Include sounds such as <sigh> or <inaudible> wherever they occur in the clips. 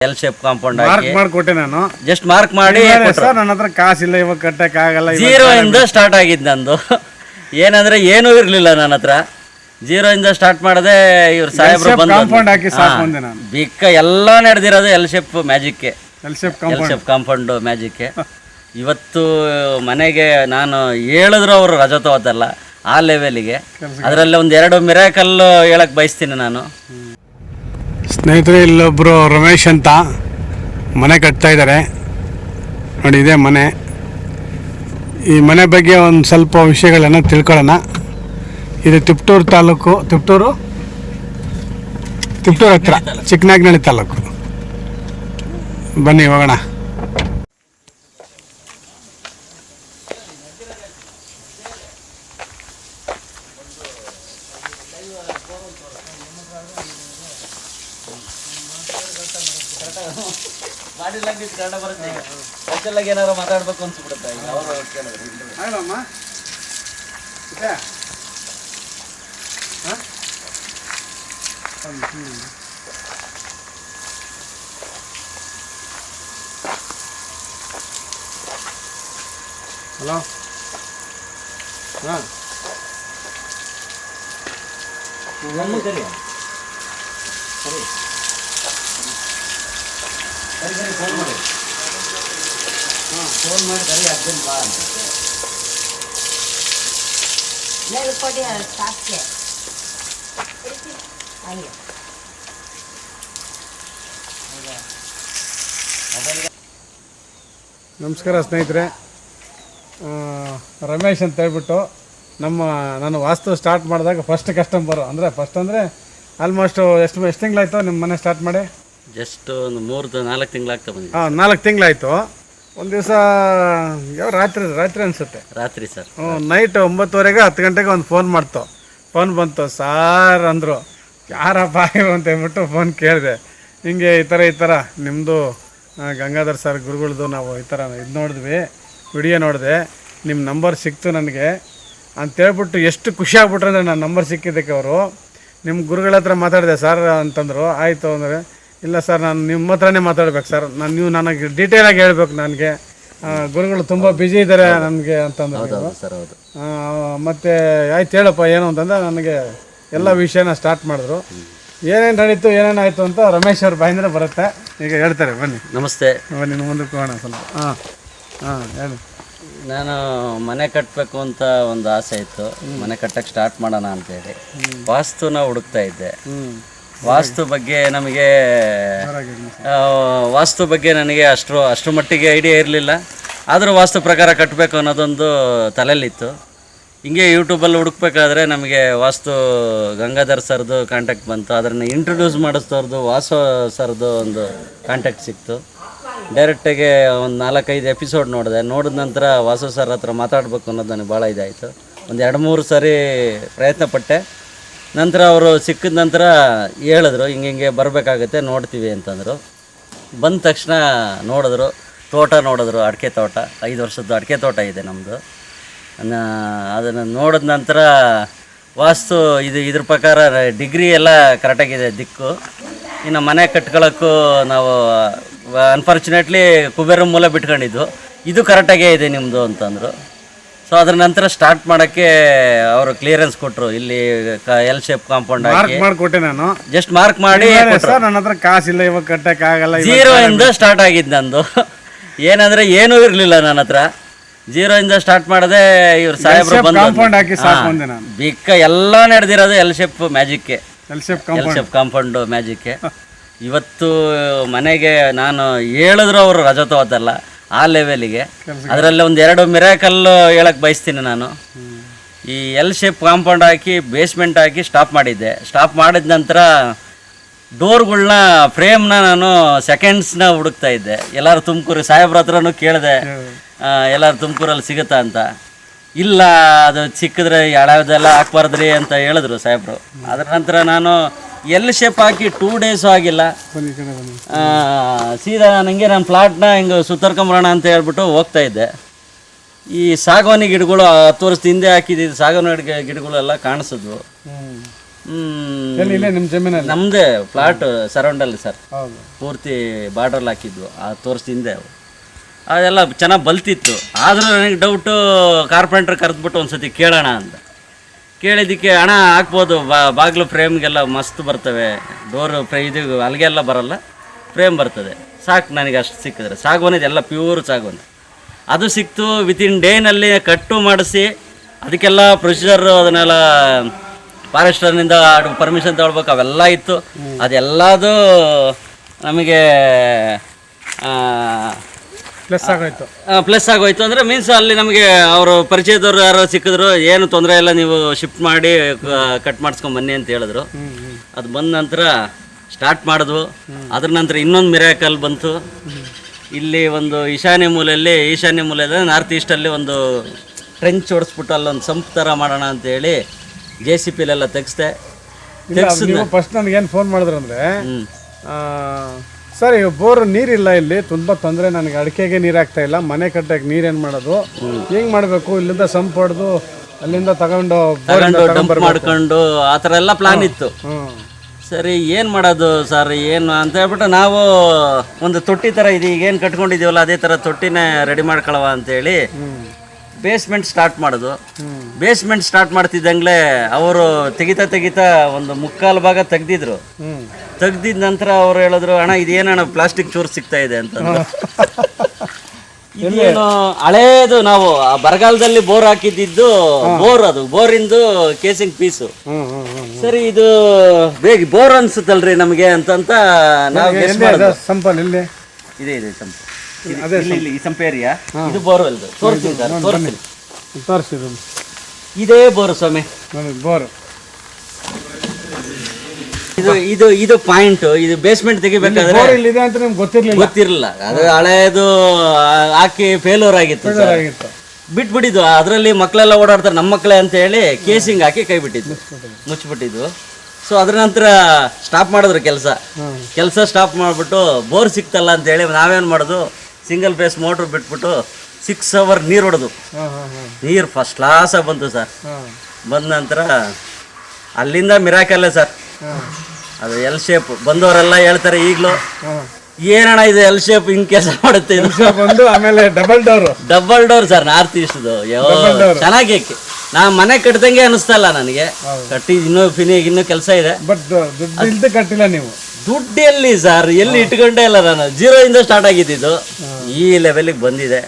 L shape compound mark ಮಾಡಿ ಮಾಡಿಕೊಟ್ಟೆ ನಾನು. Just mark ಮಾಡಿ ಸರ್ ನನ್ನ ಹತ್ರ ಕಾಸಿಲ್ಲ ಇವಾಗ ಕಟ್ಟಕ್ಕೆ ಆಗಲ್ಲ ಜೀರೋ ಇಂದ ಸ್ಟಾರ್ಟ್ ಆಗಿದ್ದು ನಂದು. <laughs> ಏನಂದ್ರೆ ಏನೂ ಇರಲಿಲ್ಲ ನನ್ನ ಹತ್ರ. ಜೀರೋ ಇಂದ ಸ್ಟಾರ್ಟ್ ಮಾಡದೆ ಇವ್ರ ಸಾಹೇಬ್ರು ಕಾಂಪೌಂಡ್ ಹಾಕಿ ಸಾಕು ಅಂದೆ ನಾನು. ಬಿಕ್ಕ ಎಲ್ಲ ನಡೆದಿರೋದು L shape ಮ್ಯಾಜಿಕ್ಕೆ L shape L compound shape compound ಮ್ಯಾಜಿಕ್ಕೆ ಇವತ್ತು ಮನೆಗೆ ನಾನು ಹೇಳಿದ್ರು ಅವರು ರಜೆ ತಗೋತಲ್ಲ ಆ ಲೆವೆಲಿಗೆ ಅದರಲ್ಲಿ ಒಂದು ಎರಡು ಮಿರಾಕಲ್ ಹೇಳಕ್ ಬಯಸ್ತೀನಿ ನಾನು. ಸ್ನೇಹಿತರೆ ಇಲ್ಲೊಬ್ಬರು ರಮೇಶ್ ಅಂತ ಮನೆ ಕಟ್ತಾ ಇದ್ದಾರೆ. ನೋಡಿ, ಇದೇ ಮನೆ. ಈ ಮನೆ ಬಗ್ಗೆ ಒಂದು ಸ್ವಲ್ಪ ವಿಷಯಗಳನ್ನು ತಿಳ್ಕೊಳ್ಳೋಣ. ಇದು ತಿಪ್ಟೂರು ತಾಲೂಕು, ತಿಪ್ಟೂರು? ತಿಪ್ಟೂರು ಹತ್ರ, ಚಿಕ್ಕನಾಗ್ನಳ್ಳಿ ತಾಲೂಕು. ಬನ್ನಿ, ಹೋಗೋಣ. ಏನಾರು ಮಾತಾಡ್ಬೇಕು ಅನ್ಸ್ಬಿಡುತ್ತೆ ಈಗ. ಅವರು ಕೇಳಿದ್ರೆ ಹಲೋ? ಹಾಂ. ನಮ್ಮನ್ನ ಕರಿ. ಸರಿ. ಸರಿ, ಸರಿ, ಫೋನ್ ಮಾಡಿ. ಫೋನ್ ಮಾಡಿ ಕರಿ ಅರ್ಜೆಂಟ್ ಬಾ ಅಂತ. ಮೇಲೆ ಕೊಡಿ ಹಂಗೆ. ನಮಸ್ಕಾರ ಸ್ನೇಹಿತರೆ. ರಮೇಶ್ ಅಂತ ಹೇಳ್ಬಿಟ್ಟು ನಮ್ಮ ನಾನು ವಾಸ್ತು ಸ್ಟಾರ್ಟ್ ಮಾಡಿದಾಗ ಫಸ್ಟ್ ಕಸ್ಟಮರು ಅಂದರೆ ಫಸ್ಟ್ ಅಂದರೆ ಆಲ್ಮೋಸ್ಟ್ ಎಷ್ಟು ಎಷ್ಟು ತಿಂಗಳಾಯ್ತು ನಿಮ್ಮ ಮನೆ ಸ್ಟಾರ್ಟ್ ಮಾಡಿ? ಜಸ್ಟ್ ಒಂದು ಮೂರು ನಾಲ್ಕು ತಿಂಗಳಾಗ್ತಾ ಬಂದಿದೆ. ಹಾಂ ನಾಲ್ಕು ತಿಂಗಳಾಯಿತು. ಒಂದು ದಿವಸ ಯಾವ ರಾತ್ರಿ ರಾತ್ರಿ ಅನಿಸುತ್ತೆ. ರಾತ್ರಿ ಸರ್. ನೈಟ್ ಒಂಬತ್ತುವರೆಗೆ ಹತ್ತು ಗಂಟೆಗೆ ಒಂದು ಫೋನ್ ಮಾಡ್ತು. ಫೋನ್ ಬಂತು ಸಾರ್ ಅಂದರು. ಯಾರಪ್ಪ ಬಾಯಿ ಅಂತ ಹೇಳ್ಬಿಟ್ಟು ಫೋನ್ ಕೇಳಿದೆ. ಹಿಂಗೆ ಈ ಥರ ಈ ಥರ ನಿಮ್ಮದು ಗಂಗಾಧರ್ ಸರ್ ಗುರುಗಳದು ನಾವು ಈ ಥರ ಇದು ನೋಡಿದ್ವಿ ವಿಡಿಯೋ ನೋಡಿದೆ. ನಿಮ್ಮ ನಂಬರ್ ಸಿಕ್ತು ನನಗೆ. ಅಂತೇಳ್ಬಿಟ್ಟು ಎಷ್ಟು ಖುಷಿ ಆಗ್ಬಿಟ್ರೆ ಅಂದರೆ ನನ್ನ ನಂಬರ್ ಸಿಕ್ಕಿದ್ದಕ್ಕೆ ಅವರು. ನಿಮ್ಮ ಗುರುಗಳ ಹತ್ರ ಮಾತಾಡಿದೆ ಸರ್ ಅಂತಂದರು. ಆಯಿತು ಅಂದರೆ ಇಲ್ಲ ಸರ್ ನಾನು ನಿಮ್ಮ ಹತ್ರನೇ ಮಾತಾಡ್ಬೇಕು ಸರ್. ನಾನು ನೀವು ನನಗೆ ಡೀಟೇಲಾಗಿ ಹೇಳ್ಬೇಕು ನನಗೆ. ಗುರುಗಳು ತುಂಬ ಬ್ಯುಸಿ ಇದ್ದಾರೆ ನನಗೆ ಅಂತಂದ್ರೆ ಸರ್ ಹೌದು. ಮತ್ತೆ ಆಯ್ತು ಹೇಳಪ್ಪ ಏನು ಅಂತಂದ್ರೆ ನನಗೆ ಎಲ್ಲ ವಿಷಯನ ಸ್ಟಾರ್ಟ್ ಮಾಡಿದ್ರು. ಏನೇನು ನಡೀತು ಏನೇನು ಆಯಿತು ಅಂತ ರಮೇಶ್ ಅವ್ರ ಬಾಯಿಂದ್ರೆ ಬರುತ್ತೆ. ಈಗ ಹೇಳ್ತಾರೆ ಬನ್ನಿ. ನಮಸ್ತೆ. ಬನ್ನಿ ನಿಮ್ಮ ಮುಂದಕ್ಕೆ ಹೋಗೋಣ ಸ್ವಲ್ಪ. ಹಾಂ ಹಾಂ ಹೇಳಿ. ನಾನು ಮನೆ ಕಟ್ಟಬೇಕು ಅಂತ ಒಂದು ಆಸೆ ಇತ್ತು. ಮನೆ ಕಟ್ಟಕ್ಕೆ ಸ್ಟಾರ್ಟ್ ಮಾಡೋಣ ಅಂತೇಳಿ ವಾಸ್ತುನ ಹುಡುಕ್ತಾ ಇದ್ದೆ. ಹ್ಞೂ ವಾಸ್ತು ಬಗ್ಗೆ ನಮಗೆ ವಾಸ್ತು ಬಗ್ಗೆ ನನಗೆ ಅಷ್ಟು ಅಷ್ಟು ಮಟ್ಟಿಗೆ ಐಡಿಯಾ ಇರಲಿಲ್ಲ. ಆದರೂ ವಾಸ್ತು ಪ್ರಕಾರ ಕಟ್ಟಬೇಕು ಅನ್ನೋದೊಂದು ತಲೆಯಲ್ಲಿತ್ತು. ಹಿಂಗೆ ಯೂಟ್ಯೂಬಲ್ಲಿ ಹುಡುಕ್ಬೇಕಾದ್ರೆ ನಮಗೆ ವಾಸ್ತು ಗಂಗಾಧರ್ ಸರ್ದು ಕಾಂಟ್ಯಾಕ್ಟ್ ಬಂತು. ಅದನ್ನು ಇಂಟ್ರೊಡ್ಯೂಸ್ ಮಾಡಿಸ್ತವ್ರದ್ದು ವಾಸು ಸರ್ದು ಒಂದು ಕಾಂಟ್ಯಾಕ್ಟ್ ಸಿಕ್ತು. ಡೈರೆಕ್ಟಾಗಿ ಒಂದು ನಾಲ್ಕೈದು ಎಪಿಸೋಡ್ ನೋಡಿದೆ. ನೋಡಿದ ನಂತರ ವಾಸು ಸರ್ ಹತ್ರ ಮಾತಾಡಬೇಕು ಅನ್ನೋದು ನನಗೆ ಭಾಳ ಇದಾಯಿತು. ಒಂದು ಎರಡು ಮೂರು ಸಾರಿ ಪ್ರಯತ್ನ ಪಟ್ಟೆ. ನಂತರ ಅವರು ಸಿಕ್ಕಿದ ನಂತರ ಹೇಳಿದ್ರು, ಹಿಂಗೆ ಹಿಂಗೆ ಬರಬೇಕಾಗತ್ತೆ, ನೋಡ್ತೀವಿ ಅಂತಂದರು. ಬಂದ ತಕ್ಷಣ ನೋಡಿದ್ರು, ತೋಟ ನೋಡಿದ್ರು, ಅಡಿಕೆ ತೋಟ, ಐದು ವರ್ಷದ್ದು ಅಡಿಕೆ ತೋಟ ಇದೆ ನಮ್ಮದು ಅದನ್ನು ನೋಡಿದ ನಂತರ ವಾಸ್ತು ಇದು ಇದ್ರ ಪ್ರಕಾರ ಡಿಗ್ರಿ ಎಲ್ಲ ಕರೆಕ್ಟಾಗಿದೆ ದಿಕ್ಕು. ಇನ್ನು ಮನೆ ಕಟ್ಕೊಳ್ಳೋಕ್ಕೂ ನಾವು ಅನ್ಫಾರ್ಚುನೇಟ್ಲಿ ಕುಬೇರ ಮೂಲ ಬಿಟ್ಕೊಂಡಿದ್ದು ಇದು ಕರೆಕ್ಟಾಗೇ ಇದೆ ನಿಮ್ಮದು ಅಂತಂದರು. ಸೊ ಅದ್ರ ನಂತರ ಸ್ಟಾರ್ಟ್ ಮಾಡೋಕ್ಕೆ ಅವರು ಕ್ಲಿಯರೆನ್ಸ್ ಕೊಟ್ಟರು ಇಲ್ಲಿ ಎಲ್ ಶೇಪ್ ಕಾಂಪೌಂಡ್ ಮಾರ್ಕ್ ಮಾಡಿಕೊಟ್ಟೆ ನಾನು. ಜಸ್ಟ್ ಮಾರ್ಕ್ ಮಾಡಿ ಸರ್ ನನ್ನ ಹತ್ರ ಕಾಸಿಲ್ಲ ಇವಾಗ ಕಟ್ಟಕ್ಕೆ ಆಗಲ್ಲ ಜೀರೋ ಇಂದ ಸ್ಟಾರ್ಟ್ ಆಗಿದ್ದು ನಂದು. ಏನಂದ್ರೆ ಏನೂ ಇರಲಿಲ್ಲ ನನ್ನ ಹತ್ರ. ಜೀರೋ ಇಂದ ಸ್ಟಾರ್ಟ್ ಮಾಡದೆ ಇವ್ರು ಸಾಹೇಬ್ರು ಬಂದು ಕಾಂಪೌಂಡ್ ಹಾಕಿ ನಾನು. ಬಿಕ್ಕ ಎಲ್ಲ ನಡೆದಿರೋದು L shape magic L shape L compound shape compound ಮ್ಯಾಜಿಕ್ಗೆ ಇವತ್ತು ಮನೆಗೆ ನಾನು ಹೇಳಿದ್ರು ಅವರು ರಜೆ ತಗೋತಲ್ಲ ಆ ಲೆವೆಲಿಗೆ ಅದರಲ್ಲಿ ಒಂದು ಎರಡು ಮಿರಾಕಲ್ ಹೇಳಕ್ಕೆ ಬಯಸ್ತೀನಿ ನಾನು. ಈ ಎಲ್ ಶೇಪ್ ಕಾಂಪೌಂಡ್ ಹಾಕಿ ಬೇಸ್ಮೆಂಟ್ ಹಾಕಿ ಸ್ಟಾಪ್ ಮಾಡಿದ್ದೆ. ಸ್ಟಾಪ್ ಮಾಡಿದ ನಂತರ ಡೋರ್ಗಳನ್ನ ಫ್ರೇಮ್ನ ನಾನು ಸೆಕೆಂಡ್ಸ್ನ ಹುಡುಕ್ತಾ ಇದ್ದೆ. ಎಲ್ಲರೂ ತುಮಕೂರು ಸಾಹೇಬ್ರ ಹತ್ರನೂ ಕೇಳಿದೆ ಎಲ್ಲರೂ ತುಮಕೂರಲ್ಲಿ ಸಿಗುತ್ತಾ ಅಂತ. ಇಲ್ಲ ಅದು ಚಿಕ್ಕದ್ರೆ ಯಾವ್ಯಾವ್ದೆಲ್ಲ ಹಾಕ್ಬಾರ್ದ್ರಿ ಅಂತ ಹೇಳಿದ್ರು ಸಾಹೇಬ್ರು. ಅದರ ನಂತರ ನಾನು ಎಲ್ ಶೇಪ್ ಹಾಕಿ ಟೂ ಡೇಸ್ ಆಗಿಲ್ಲ. ಬನ್ನಿ ಈ ಕಡೆ ಬನ್ನಿ. ಆ, ಸೀದಾ ನನಗೆ ನನ್ನ ಪ್ಲಾಟ್ನ ಹಿಂಗೆ ಸುತ್ತರ್ಕೊಂಬರೋಣ ಅಂತ ಹೇಳ್ಬಿಟ್ಟು ಹೋಗ್ತಾ ಇದ್ದೆ. ಈ ಸಾಗವಾನಿ ಗಿಡಗಳು ಹತ್ತು ವರ್ಷದ ಹಿಂದೆ ಹಾಕಿದ್ದು ಸಾಗವಾನಿ ಗಿಡ ಗಿಡಗಳೆಲ್ಲ ಕಾಣಿಸಿದ್ವು. ಹ್ಮ್. ಹ್ಮ್, ಎಲ್ಲಿ ಇಲ್ಲೇ ನಿಮ್ಮ ಜಮೀನಲ್ಲಿ? ನಮ್ಮದೇ ಪ್ಲಾಟ್ ಸರೌಂಡಲ್ಲಿ ಸರ್. ಹೌದು. ಪೂರ್ತಿ ಬಾರ್ಡ್ರಲ್ಲಿ ಹಾಕಿದ್ವು ಆ ತೋರಿಸ್ತಿಂದೆ ಅವು. ಅದೆಲ್ಲ ಚೆನ್ನಾಗಿ ಬಲ್ತಿತ್ತು. ಆದರೂ ನನಗೆ ಡೌಟು ಕಾರ್ಪೆಂಟ್ರ್ ಕರೆದ್ಬಿಟ್ಟು ಒಂದು ಸತಿ ಕೇಳೋಣ ಅಂತ. ಕೇಳಿದ್ದಕ್ಕೆ ಹಣ ಹಾಕ್ಬೋದು. ಬಾ ಬಾಗಿಲು ಫ್ರೇಮ್ಗೆಲ್ಲ ಮಸ್ತ್ ಬರ್ತವೆ. ಡೋರು ಫ್ರೇ ಇದು ಅಲ್ಲಿಗೆಲ್ಲ ಬರಲ್ಲ. ಫ್ರೇಮ್ ಬರ್ತದೆ. ಸಾಕು ನನಗೆ ಅಷ್ಟು ಸಿಕ್ಕಿದ್ರೆ. ಸಾಗುವನ ಇದೆಲ್ಲ ಪ್ಯೂರ್ ಸಾಗುವನ ಅದು ಸಿಕ್ತು ವಿತಿನ್ ಡೇನಲ್ಲಿ ಕಟ್ಟು ಮಾಡಿಸಿ ಅದಕ್ಕೆಲ್ಲ ಪ್ರೊಸೀಜರು ಅದನ್ನೆಲ್ಲ ಫಾರೆಸ್ಟರ್ನಿಂದ ಪರ್ಮಿಷನ್ ತಗೊಳ್ಬೇಕು ಅವೆಲ್ಲ ಇತ್ತು. ಅದೆಲ್ಲದೂ ನಮಗೆ ಪ್ಲಸ್ ಆಗೋಯ್ತು. ಪ್ಲಸ್ ಆಗೋಯ್ತು. ಅಂದರೆ ಮೀನ್ಸ್ ಅಲ್ಲಿ ನಮಗೆ ಅವರು ಪರಿಚಯದವರು ಯಾರೋ ಸಿಕ್ಕಿದ್ರು ಏನು ತೊಂದರೆ ಇಲ್ಲ ನೀವು ಶಿಫ್ಟ್ ಮಾಡಿ ಕಟ್ ಮಾಡಿಸ್ಕೊಂಡ್ ಬನ್ನಿ ಅಂತ ಹೇಳಿದ್ರು. ಅದು ಬಂದ ನಂತರ ಸ್ಟಾರ್ಟ್ ಮಾಡಿದ್ವು ಅದ್ರ ನಂತರ ಇನ್ನೊಂದು ಮಿರಾಕಲ್ ಬಂತು. ಇಲ್ಲಿ ಒಂದು ಈಶಾನ್ಯ ಮೂಲೆಯಲ್ಲಿ ಈಶಾನ್ಯ ಮೂಲೆಯಲ್ಲಿ ನಾರ್ತ್ ಈಸ್ಟಲ್ಲಿ ಒಂದು ಟ್ರೆಂಚ್ ಓಡಿಸ್ಬಿಟ್ಟು ಅಲ್ಲೊಂದು ಸಂಪ್ ಥರ ಮಾಡೋಣ ಅಂತೇಳಿ ಜೆ ಸಿ ಪಿಲೆಲ್ಲ ತೆಗೆಸ್ದೆ. ಫಸ್ಟ್ ನನಗೇನು ಫೋನ್ ಮಾಡಿದ್ರು ಅಂದರೆ ಸರ್ ಈಗ ಬೋರ್ ನೀರಿಲ್ಲ ಇಲ್ಲಿ. ತುಂಬ ತೊಂದರೆ. ನನಗೆ ಅಡಿಕೆಗೆ ನೀರು ಆಗ್ತಾ ಇಲ್ಲ. ಮನೆ ಕಟ್ಟಕ್ಕೆ ನೀರೇನು ಮಾಡೋದು? ಹೆಂಗ್ ಮಾಡಬೇಕು? ಇಲ್ಲಿಂದ ಸಂಪ್ ಹೊಡೆದು ಅಲ್ಲಿಂದ ತಗೊಂಡು ತಗೊಂಡು ಡಂಪ್ ಮಾಡ್ಕೊಂಡು ಆ ಥರ ಎಲ್ಲ ಪ್ಲಾನ್ ಇತ್ತು. ಸರಿ ಏನು ಮಾಡೋದು ಸರ್? ಏನು ಅಂತ ಹೇಳ್ಬಿಟ್ಟು ನಾವು ಒಂದು ತೊಟ್ಟಿ ಥರ ಇದೆ ಈಗೇನು ಕಟ್ಕೊಂಡಿದ್ದೀವಲ್ಲ ಅದೇ ಥರ ತೊಟ್ಟಿನೇ ರೆಡಿ ಮಾಡ್ಕೊಳ್ಳವ ಅಂತೇಳಿ. ಬೇಸ್ಮೆಂಟ್ ಸ್ಟಾರ್ಟ್ ಮಾಡೋದು. ಬೇಸ್ಮೆಂಟ್ ಸ್ಟಾರ್ಟ್ ಮಾಡ್ತಿದ್ದಂಗ್ಲೇ ಅವರು ತೆಗಿತಾ ತೆಗಿತಾ ಒಂದು ಮುಕ್ಕಾಲು ಭಾಗ ತೆಗ್ದಿದ್ರು. ತೆಗ್ದಿದ ನಂತರ ಅವ್ರು ಹೇಳಿದ್ರು ಅಣ್ಣ ಇದೇನಣ್ಣ ಪ್ಲಾಸ್ಟಿಕ್ ಚೂರು ಸಿಗ್ತಾ ಇದೆ ಅಂತ <laughs> ಇದೇನು ಹಳೇದು ನಾವು ಆ ಬರಗಾಲದಲ್ಲಿ ಬೋರ್ ಹಾಕಿದ್ದಿದ್ದು ಬೋರ್ ಅದು ಬೋರಿಂದು ಕೇಸಿಂಗ್ ಪೀಸು ಸರಿ ಇದು ಬೇಗ ಬೋರ್ ಅನ್ಸುತ್ತಲ್ರಿ ನಮಗೆ ಅಂತಂತ ನಾವು ಸಂಪಲ್ ಇಲ್ಲಿ ಇದೆ ಇದೆ ಸಂಪೆ ಇದು- ಇಲ್ಲಿ ಇಲ್ಲಿ ಈ ಇದು ತೋರಿಸಿದ್ರು ಇದೇ ಬೋರು ಸ್ವಾಮಿ. ಬೋರು. ಇದು ಇದು ಇದು ಪಾಯಿಂಟ್ ಇದು ಬೇಸ್ಮೆಂಟ್ ತೆಗಿಬೇಕಾದ್ರೆ ಬೋರ್ ಇಲ್ಲಿದೆ ಅಂತ ನಿಮ್ಗೆ ಗೊತ್ತಿರಲಿಲ್ಲ. ಗೊತ್ತಿರಲಿಲ್ಲ. ಅದು ಹಳೇದು ಹಾಕಿ ಫೇಲ್ಯೂರ್ ಆಗಿತ್ತು ಸರ್. ಬಿಟ್ಬಿಟ್ಟಿದ್ದು ಅದರಲ್ಲಿ ಮಕ್ಕಳೆಲ್ಲ ಓಡಾಡ್ತಾರೆ ನಮ್ಮ ಮಕ್ಕಳೇ ಅಂತ ಹೇಳಿ ಕೇಸಿಂಗ್ ಹಾಕಿ ಕೈ ಬಿಟ್ಟಿದ್ದು. ಮುಚ್ಚಿಬಿಟ್ಟಿದ್ದು. ಸೊ ಅದ್ರ ನಂತರ ಸ್ಟಾಪ್ ಮಾಡಿದ್ರು ಕೆಲಸ. ಕೆಲಸ ಸ್ಟಾಪ್ ಮಾಡಿಬಿಟ್ಟು ಬೋರ್ ಸಿಕ್ತಲ್ಲ ಅಂತೇಳಿ ನಾವೇನು ಮಾಡೋದು? ಸಿಂಗಲ್ ಫೇಸ್ ಮೋಟ್ರ್ ಬಿಟ್ಬಿಟ್ಟು ಸಿಕ್ಸ್ ಅವರ್ ನೀರು ಹೊಡೆದು. ನೀರು ಫಸ್ಟ್ ಕ್ಲಾಸಾಗಿ ಬಂತು ಸರ್ ಬಂದ ನಂತರ ಅಲ್ಲಿಂದ ಮಿರಾಕಲ್ಲೇ ಸರ್ ಅದು ಎಲ್ ಶೇಪ್ ಬಂದವರೆಲ್ಲ ಹೇಳ್ತಾರೆ ಈಗಲೂ. ಏನಣ್ಣ ಇದು ಎಲ್ ಶೇಪ್ ಹಿಂಗೆ ಕೆಲಸ ಮಾಡುತ್ತೆ ಬಂದು ಆಮೇಲೆ double door double door sir north ಈಸ್ಟ್ದು ಚೆನ್ನಾಗಿ ನಾ ಮನೆ ಕಟ್ಟದಂಗೆ ಅನಿಸ್ತಾ ಇಲ್ಲ ನನಗೆ. ಕಟ್ಟಿ ಇನ್ನೂ ಫಿನಿ ಇನ್ನೂ ಕೆಲಸ ಇದೆ. ಬಟ್ ದುಡ್ಡು ಕಟ್ಟಿಲ್ಲ ನೀವು. ದುಡ್ಡು ಎಲ್ಲಿ ಸರ್ ಎಲ್ಲಿ ಇಟ್ಕೊಂಡೇ ಇಲ್ಲ ನಾನು. ಜೀರೋ ಇಂದ ಸ್ಟಾರ್ಟ್ ಆಗಿದ್ದಿದ್ದು ಈ ಲೆವೆಲಿಗೆ ಬಂದಿದೆ.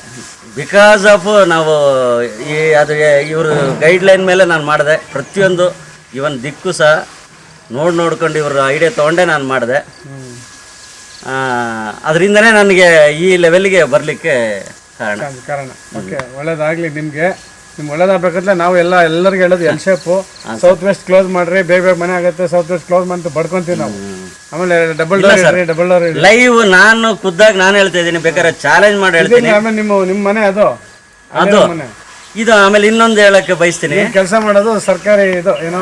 ಬಿಕಾಸ್ ಆಫ್ ನಾವು ಈ ಅದು ಇವರು ಗೈಡ್ಲೈನ್ ಮೇಲೆ ನಾನು ಮಾಡಿದೆ. ಪ್ರತಿಯೊಂದು ಇವನ್ ದಿಕ್ಕು ಸಹ ನೋಡಿ ನೋಡ್ಕೊಂಡು ಇವ್ರ ಐಡಿಯಾ ತೊಗೊಂಡೆ ನಾನು ಮಾಡಿದೆ. ಅದರಿಂದನೇ ನನಗೆ ಈ ಲೆವೆಲ್ಗೆ ಬರಲಿಕ್ಕೆ ಕಾರಣ. ಕಾರಣ- ಓಕೆ ಒಳ್ಳೇದಾಗಲಿ ನಿಮಗೆ. ನಿಮ್ಗೆ ಒಳ್ಳೇದಾಗಬೇಕಂದ್ರೆ ನಾವು ಎಲ್ಲ ಎಲ್ಲರಿಗೂ ಹೇಳೋದು L shape south west close ಮಾಡಿರಿ ಬೇಗ ಬೇಗ ಮನೆ ಆಗುತ್ತೆ ಸೌತ್ ವೆಸ್ಟ್ ಕ್ಲೋಸ್ ಮಾಡಿ ಬಡ್ಕೊತೀವಿ ನಾವು. ಆಮೇಲೆ ಡಬಲ್ ಡೋರ್ ಡಬಲ್ ಡೋರ್ ಇಡ್ರಿ ಲೈವ್ ನಾನು ಖುದ್ದಾಗಿ ನಾನು ಹೇಳ್ತಾ ಇದ್ದೀನಿ ಬೇಕಾದ್ರೆ ಚಾಲೆಂಜ್ ಮಾಡಿ ಹೇಳ್ತೀನಿ. ಆಮೇಲೆ ನಿಮ್ಮ ನಿಮ್ಮ ಮನೆ ಅದು. ಅದು ಮನೆ. ಇದು ಆಮೇಲೆ ಇನ್ನೊಂದು ಹೇಳಕ್ಕೆ ಬಯಸ್ತೀನಿ. ಕೆಲಸ ಮಾಡೋದು ಸರ್ಕಾರಿ ಇದು ಏನೋ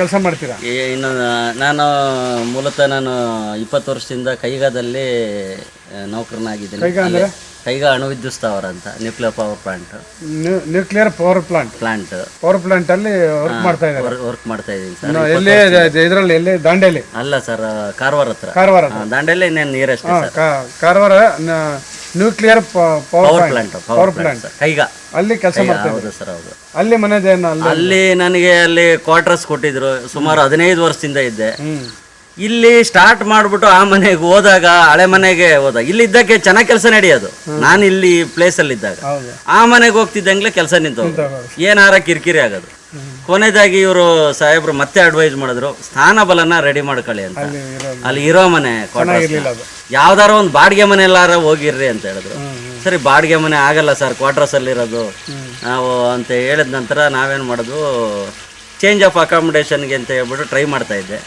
ಕೆಲಸ ಮಾಡ್ತೀರಾ? ಇನ್ನು ನಾನು ಮೂಲತಃ ನಾನು ಇಪ್ಪತ್ತು ವರ್ಷದಿಂದ ಕೈಗಾದಲ್ಲಿ ನೌಕರನಾಗಿದ್ದೀನಿ. ಕೈಗಾ ಅಣುವಿದ್ಯುತ್ ಸ್ಥಾವರ ಅಂತ nuclear power plant nuclear power plant plant power plant ಅಲ್ಲಿ ವರ್ಕ್ ಮಾಡ್ತಾ ಇದ್ದೀನಿ ವರ್ಕ್ ಮಾಡ್ತಾ ಇದ್ದೀನಿ ಸರ್ ಎಲ್ಲಿ ಇದರಲ್ಲಿ ಎಲ್ಲಿ? ದಾಂಡೇಲಿ. ಅಲ್ಲ ಸರ್ ಕಾರವಾರ ಹತ್ರ. ಕಾರವಾರ ದಾಂಡೇಲಿ ಇನ್ನೇನು nearest Karwar nuclear power plant power plant Kaiga ಅಲ್ಲಿ ಕೆಲಸ ಹೌದು ಸರ್ ಹೌದು. ಅಲ್ಲಿ ಮನೆದೇನ ಅಲ್ಲಿ ಅಲ್ಲಿ ನನಗೆ ಅಲ್ಲಿ ಕ್ವಾರ್ಟರ್ಸ್ ಕೊಟ್ಟಿದ್ರು. ಸುಮಾರು ಹದಿನೈದು ವರ್ಷದಿಂದ ಇದ್ದೆ. ಇಲ್ಲಿ ಸ್ಟಾರ್ಟ್ ಮಾಡ್ಬಿಟ್ಟು ಆ ಮನೆಗೆ ಹೋದಾಗ ಹಳೆ ಮನೆಗೆ ಹೋದ ಇಲ್ಲಿ ಇದ್ದಕ್ಕೆ ಚೆನ್ನಾಗಿ ಕೆಲಸ ನಡೆಯೋದು. ನಾನು ಇಲ್ಲಿ ಪ್ಲೇಸ್ ಅಲ್ಲಿ ಇದ್ದಾಗ ಹೌದು. ಆ ಮನೆಗೆ ಹೋಗ್ತಿದ್ದಂಗ್ಲೆ ಕೆಲಸ ನಿಂತು ಏನಾರ ಕಿರಿಕಿರಿ ಆಗೋದು. ಕೊನೆದಾಗಿ ಇವರು ಸಾಹೇಬ್ರು ಮತ್ತೆ ಅಡ್ವೈಸ್ ಮಾಡಿದ್ರು ಸ್ಥಾನ ಬಲನ ರೆಡಿ ಮಾಡ್ಕೊಳ್ಳಿ ಅಂತ. ಅಲ್ಲಿ ಇರೋ ಮನೆ ಯಾವ್ದಾರ ಒಂದು ಬಾಡಿಗೆ ಮನೆ ಎಲ್ಲಾರ ಹೋಗಿರ್ರಿ ಅಂತ ಹೇಳಿದ್ರು. ಸರಿ ಬಾಡಿಗೆ ಮನೆ ಆಗಲ್ಲ ಸರ್ ಕ್ವಾರ್ಟರ್ಸ್ ಅಲ್ಲಿ ಇರೋದು. ನಾವು ಅಂತ ಹೇಳಿದ ನಂತರ ನಾವೇನು ಮಾಡೋದು ಚೇಂಜ್ ಆಫ್ ಅಕಾಮಿಡೇಷನ್ಗೆ ಅಂತ ಹೇಳ್ಬಿಟ್ಟು ಟ್ರೈ ಮಾಡ್ತಾ ಇದ್ದೆ.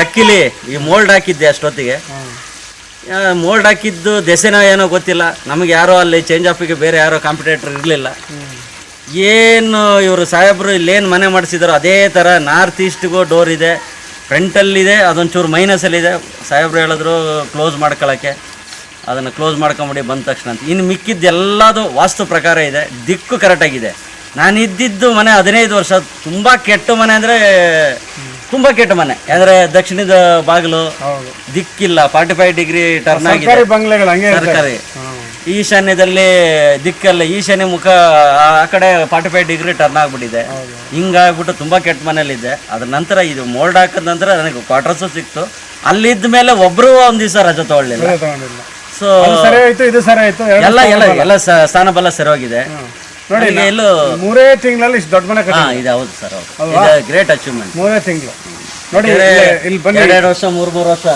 ಲಕ್ಕಿಲಿ ಈ ಮೋಲ್ಡ್ ಹಾಕಿದ್ದೆ ಅಷ್ಟೊತ್ತಿಗೆ. ಮೋಲ್ಡ್ ಹಾಕಿದ್ದು ದೆಸೆನೋ ಏನೋ ಗೊತ್ತಿಲ್ಲ. ನಮಗೆ ಯಾರೋ ಅಲ್ಲಿ ಚೇಂಜ್ ಆಫಿಗೆ ಬೇರೆ ಯಾರೋ ಕಾಂಪಿಟೇಟರ್ ಇರಲಿಲ್ಲ. ಏನು ಇವರು ಸಾಹೇಬರು ಇಲ್ಲೇನು ಮನೆ ಮಾಡಿಸಿದಾರೋ ಅದೇ ಥರ ನಾರ್ತ್ ಈಸ್ಟ್ಗೂ ಡೋರ್ ಇದೆ. ಫ್ರಂಟಲ್ಲಿದೆ ಅದೊಂಚೂರು ಮೈನಸಲ್ಲಿದೆ ಸಾಹೇಬ್ರು ಹೇಳಿದ್ರು ಕ್ಲೋಸ್ ಮಾಡ್ಕೊಳ್ಳೋಕ್ಕೆ ಅದನ್ನು ಕ್ಲೋಸ್ ಮಾಡ್ಕೊಂಬಿಡಿ ಬಂದ ತಕ್ಷಣ ಅಂತ. ಇನ್ನು ಮಿಕ್ಕಿದ್ದು ಎಲ್ಲದು ವಾಸ್ತು ಪ್ರಕಾರ ಇದೆ. ದಿಕ್ಕು ಕರೆಕ್ಟಾಗಿದೆ ನಾನು ಇದ್ದಿದ್ದು ಮನೆ ಹದಿನೈದು ವರ್ಷ. ತುಂಬ ಕೆಟ್ಟ ಮನೆ ಅಂದರೆ ತುಂಬ ಕೆಟ್ಟ ಮನೆ. ಅಂದರೆ ದಕ್ಷಿಣದ ಬಾಗಿಲು ದಿಕ್ಕಿಲ್ಲ. ಫಾರ್ಟಿ ಫೈವ್ ಡಿಗ್ರಿ ಟರ್ನ್ ಆಗಿದೆ ಸರ್ಕಾರಿ. ಈಶಾನ್ಯದಲ್ಲಿ ದಿಕ್ಕಲ್ಲ ಈಶಾನ್ಯ ಮುಖ ಆ ಕಡೆ ಫಾರ್ಟಿ ಫೈವ್ ಡಿಗ್ರಿ ಟರ್ನ್ ಆಗ್ಬಿಟ್ಟಿದೆ. ಹಿಂಗಾಗ್ಬಿಟ್ಟು ತುಂಬಾ ಕೆಟ್ಟ ಮನೇಲಿದ್ದೆ. ಅದ್ರ ನಂತರ ಇದು ಮೋಲ್ಡ್ ಹಾಕಿದ ನಂತರ ನನಗೆ ಕ್ವಾರ್ಟರ್ಸು ಸಿಕ್ತು. ಅಲ್ಲಿದ್ದ ಮೇಲೆ ಒಬ್ರು ಒಂದ್ ದಿವಸ ರಜೆ ತಗೊಳ್ಳಿಲ್ಲ ಸೊ ಸರಿ ಆಯ್ತು ಇದು ಸರಿ ಆಯ್ತು ಎರಡು ಎಲ್ಲ ಎಲ್ಲ ಎಲ್ಲ ಸ್ಥಾನಬಲ್ಲ ಸರಿ ಹೋಗಿದೆ. ನೋಡಿ ಎಲ್ಲೂ ಮೂರೇ ತಿಂಗಳಲ್ಲಿ ಇಷ್ಟು ದೊಡ್ಡ ಮನೆ ಇದು ಹೌದು ಸರ್ ಹೌದು. ಗ್ರೇಟ್ ಅಚೀವ್ಮೆಂಟ್ ಮೂರೇ ತಿಂಗಳು. ನೋಡಿ ಇಲ್ಲಿ- ಇಲ್ಲಿ ಬನ್ನಿ. ಎರಡು ವರ್ಷ ಮೂರ್ ಮೂರು ವರ್ಷ.